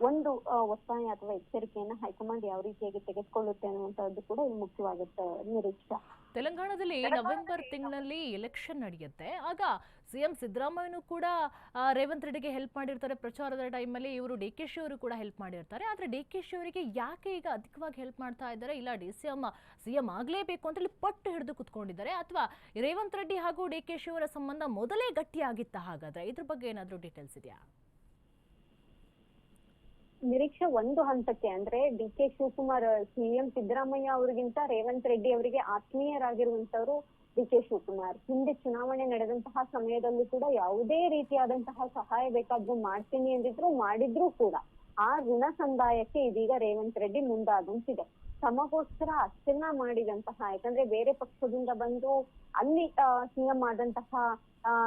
ಒಂದು ಒತ್ತಾಯ ಅಥವಾ ಎಚ್ಚರಿಕೆಯನ್ನ ಹೈಕಮಾಂಡ್ ಯಾವ ರೀತಿಯಾಗಿ ತೆಗೆದುಕೊಳ್ಳುತ್ತೆ ಅನ್ನುವಂತಹದ್ದು ಕೂಡ ಇಲ್ಲಿ ಮುಖ್ಯವಾಗುತ್ತೆ ನಿರೀಕ್ಷೆ. ತೆಲಂಗಾಣದಲ್ಲಿ ನವೆಂಬರ್ ತಿಂಗಳಲ್ಲಿ ಎಲೆಕ್ಷನ್ ನಡೆಯುತ್ತೆ. ಆಗ ಸಿಎಂ ಸಿದ್ದರಾಮಯ್ಯನೂ ಕೂಡ ರೇವಂತ್ ರೆಡ್ಡಿಗೆ ಹೆಲ್ಪ್ ಮಾಡಿರ್ತಾರೆ. ಪ್ರಚಾರದ ಟೈಮಲ್ಲಿ ಇವರು ಡಿ ಕೆ ಶಿ ಅವರು ಕೂಡ ಹೆಲ್ಪ್ ಮಾಡಿರ್ತಾರೆ. ಆದರೆ ಡಿ ಕೆ ಶಿ ಅವರಿಗೆ ಯಾಕೆ ಈಗ ಅಧಿಕವಾಗಿ ಹೆಲ್ಪ್ ಮಾಡ್ತಾ ಇದ್ದಾರೆ? ಇಲ್ಲ, D C M C M ಆಗಲೇಬೇಕು ಅಂತೇಳಿ ಪಟ್ಟು ಹಿಡಿದು ಕುತ್ಕೊಂಡಿದ್ದಾರೆ. ಅಥವಾ ರೇವಂತ್ ರೆಡ್ಡಿ ಹಾಗೂ ಡಿ ಕೆ ಶಿ ಅವರ ಸಂಬಂಧ ಮೊದಲೇ ಗಟ್ಟಿಯಾಗಿತ್ತ ಹಾಗಾದ್ರೆ? ಇದ್ರ ಬಗ್ಗೆ ಏನಾದರೂ ಡೀಟೇಲ್ಸ್ ಇದೆಯಾ? ನಿರೀಕ್ಷೆ ಒಂದು ಹಂತಕ್ಕೆ. ಅಂದ್ರೆ D K Shivakumar CM Siddaramaiah ಅವರಿಗಿಂತ ರೇವಂತ್ ರೆಡ್ಡಿ ಅವರಿಗೆ ಆತ್ಮೀಯರಾಗಿರುವಂತವರು ಡಿ ಕೆ ಶಿವಕುಮಾರ್. ಹಿಂದೆ ಚುನಾವಣೆ ನಡೆದಂತಹ ಸಮಯದಲ್ಲೂ ಕೂಡ ಯಾವುದೇ ರೀತಿಯಾದಂತಹ ಸಹಾಯ ಬೇಕಾದ್ರೂ ಮಾಡ್ತೀನಿ ಎಂದಿದ್ರು ಮಾಡಿದ್ರು ಕೂಡ. ಆ ಋಣ ಸಂದಾಯಕ್ಕೆ ಇದೀಗ ರೇವಂತ್ ರೆಡ್ಡಿ ಮುಂದಾದಂತಿದೆ ತಮಗೋಸ್ಕರ ಅಷ್ಟನ್ನ ಮಾಡಿದಂತಹ, ಯಾಕಂದ್ರೆ ಬೇರೆ ಪಕ್ಷದಿಂದ ಬಂದು ಅಲ್ಲಿ ಸಿಎಂ ಆದಂತಹ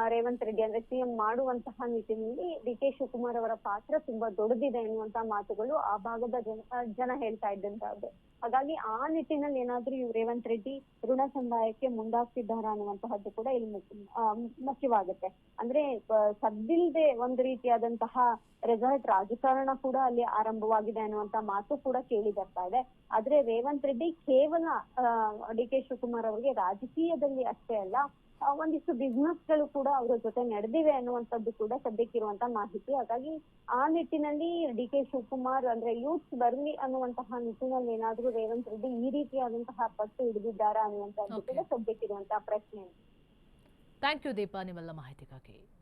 ರೇವಂತ್ ರೆಡ್ಡಿ ಅಂದ್ರೆ ಸಿಎಂ ಮಾಡುವಂತಹ ನಿಟ್ಟಿನಲ್ಲಿ ಡಿ ಕೆ ಶಿವಕುಮಾರ್ ಅವರ ಪಾತ್ರ ತುಂಬಾ ದೊಡ್ಡದಿದೆ ಎನ್ನುವಂತಹ ಮಾತುಗಳು ಆ ಭಾಗದ ಜನ ಜನ ಹೇಳ್ತಾ ಇದ್ದಂತಹದ್ದು ಹಾಗಾಗಿ ಆ ನಿಟ್ಟಿನಲ್ಲಿ ಏನಾದ್ರೂ ಇವ್ ರೇವಂತ್ ರೆಡ್ಡಿ ಋಣ ಸಮುದಾಯಕ್ಕೆ ಮುಂದಾಗ್ತಿದ್ದಾರ ಅನ್ನುವಂತಹದ್ದು ಕೂಡ ಇಲ್ಲಿ ಮುಖ್ಯವಾಗುತ್ತೆ. ಅಂದ್ರೆ ಸದ್ದಿಲ್ದೆ ಒಂದು ರೀತಿಯಾದಂತಹ ರೆಸಾರ್ಟ್ ರಾಜಕಾರಣ ಕೂಡ ಅಲ್ಲಿ ಆರಂಭವಾಗಿದೆ ಅನ್ನುವಂತ ಮಾತು ಕೂಡ ಕೇಳಿ ಬರ್ತಾ ಇದೆ. ಆದ್ರೆ ರೇವಂತ್ ರೆಡ್ಡಿ ಕೇವಲ ಡಿ ಕೆ ಶಿವಕುಮಾರ್ ಅವರಿಗೆ ರಾಜಕೀಯದಲ್ಲಿ ಅಷ್ಟೇ ಅಲ್ಲ ಒಂದಿಷ್ಟು ಬಿಸ್ನೆಸ್ಗಳು ಕೂಡ ಅವರ ಜೊತೆ ನಡೆದಿವೆ ಅನ್ನುವಂಥದ್ದು ಕೂಡ ಸದ್ಯಕ್ಕಿರುವಂತ ಮಾಹಿತಿ. ಹಾಗಾಗಿ ಆ ನಿಟ್ಟಿನಲ್ಲಿ ಡಿ ಕೆ ಶಿವಕುಮಾರ್ ಅಂದ್ರೆ ಯೂತ್ಸ್ ಬರ್ಲಿ ಅನ್ನುವಂತಹ ನಿಟ್ಟಿನಲ್ಲಿ ಏನಾದ್ರೂ ರೇವಂತ್ ರೆಡ್ಡಿ ಈ ರೀತಿಯಾದಂತಹ ಪಟ್ಟು ಹಿಡಿದಿದ್ದಾರಾ ಅನ್ನುವಂಥದ್ದು ಕೂಡ. ಸದ್ಯಕ್ಕಿರುವಂತಹ ಪ್ರಶ್ನೆ. ಥ್ಯಾಂಕ್ ಯು ದೀಪಾ ನಿಮ್ಮೆಲ್ಲ ಮಾಹಿತಿಗಾಗಿ.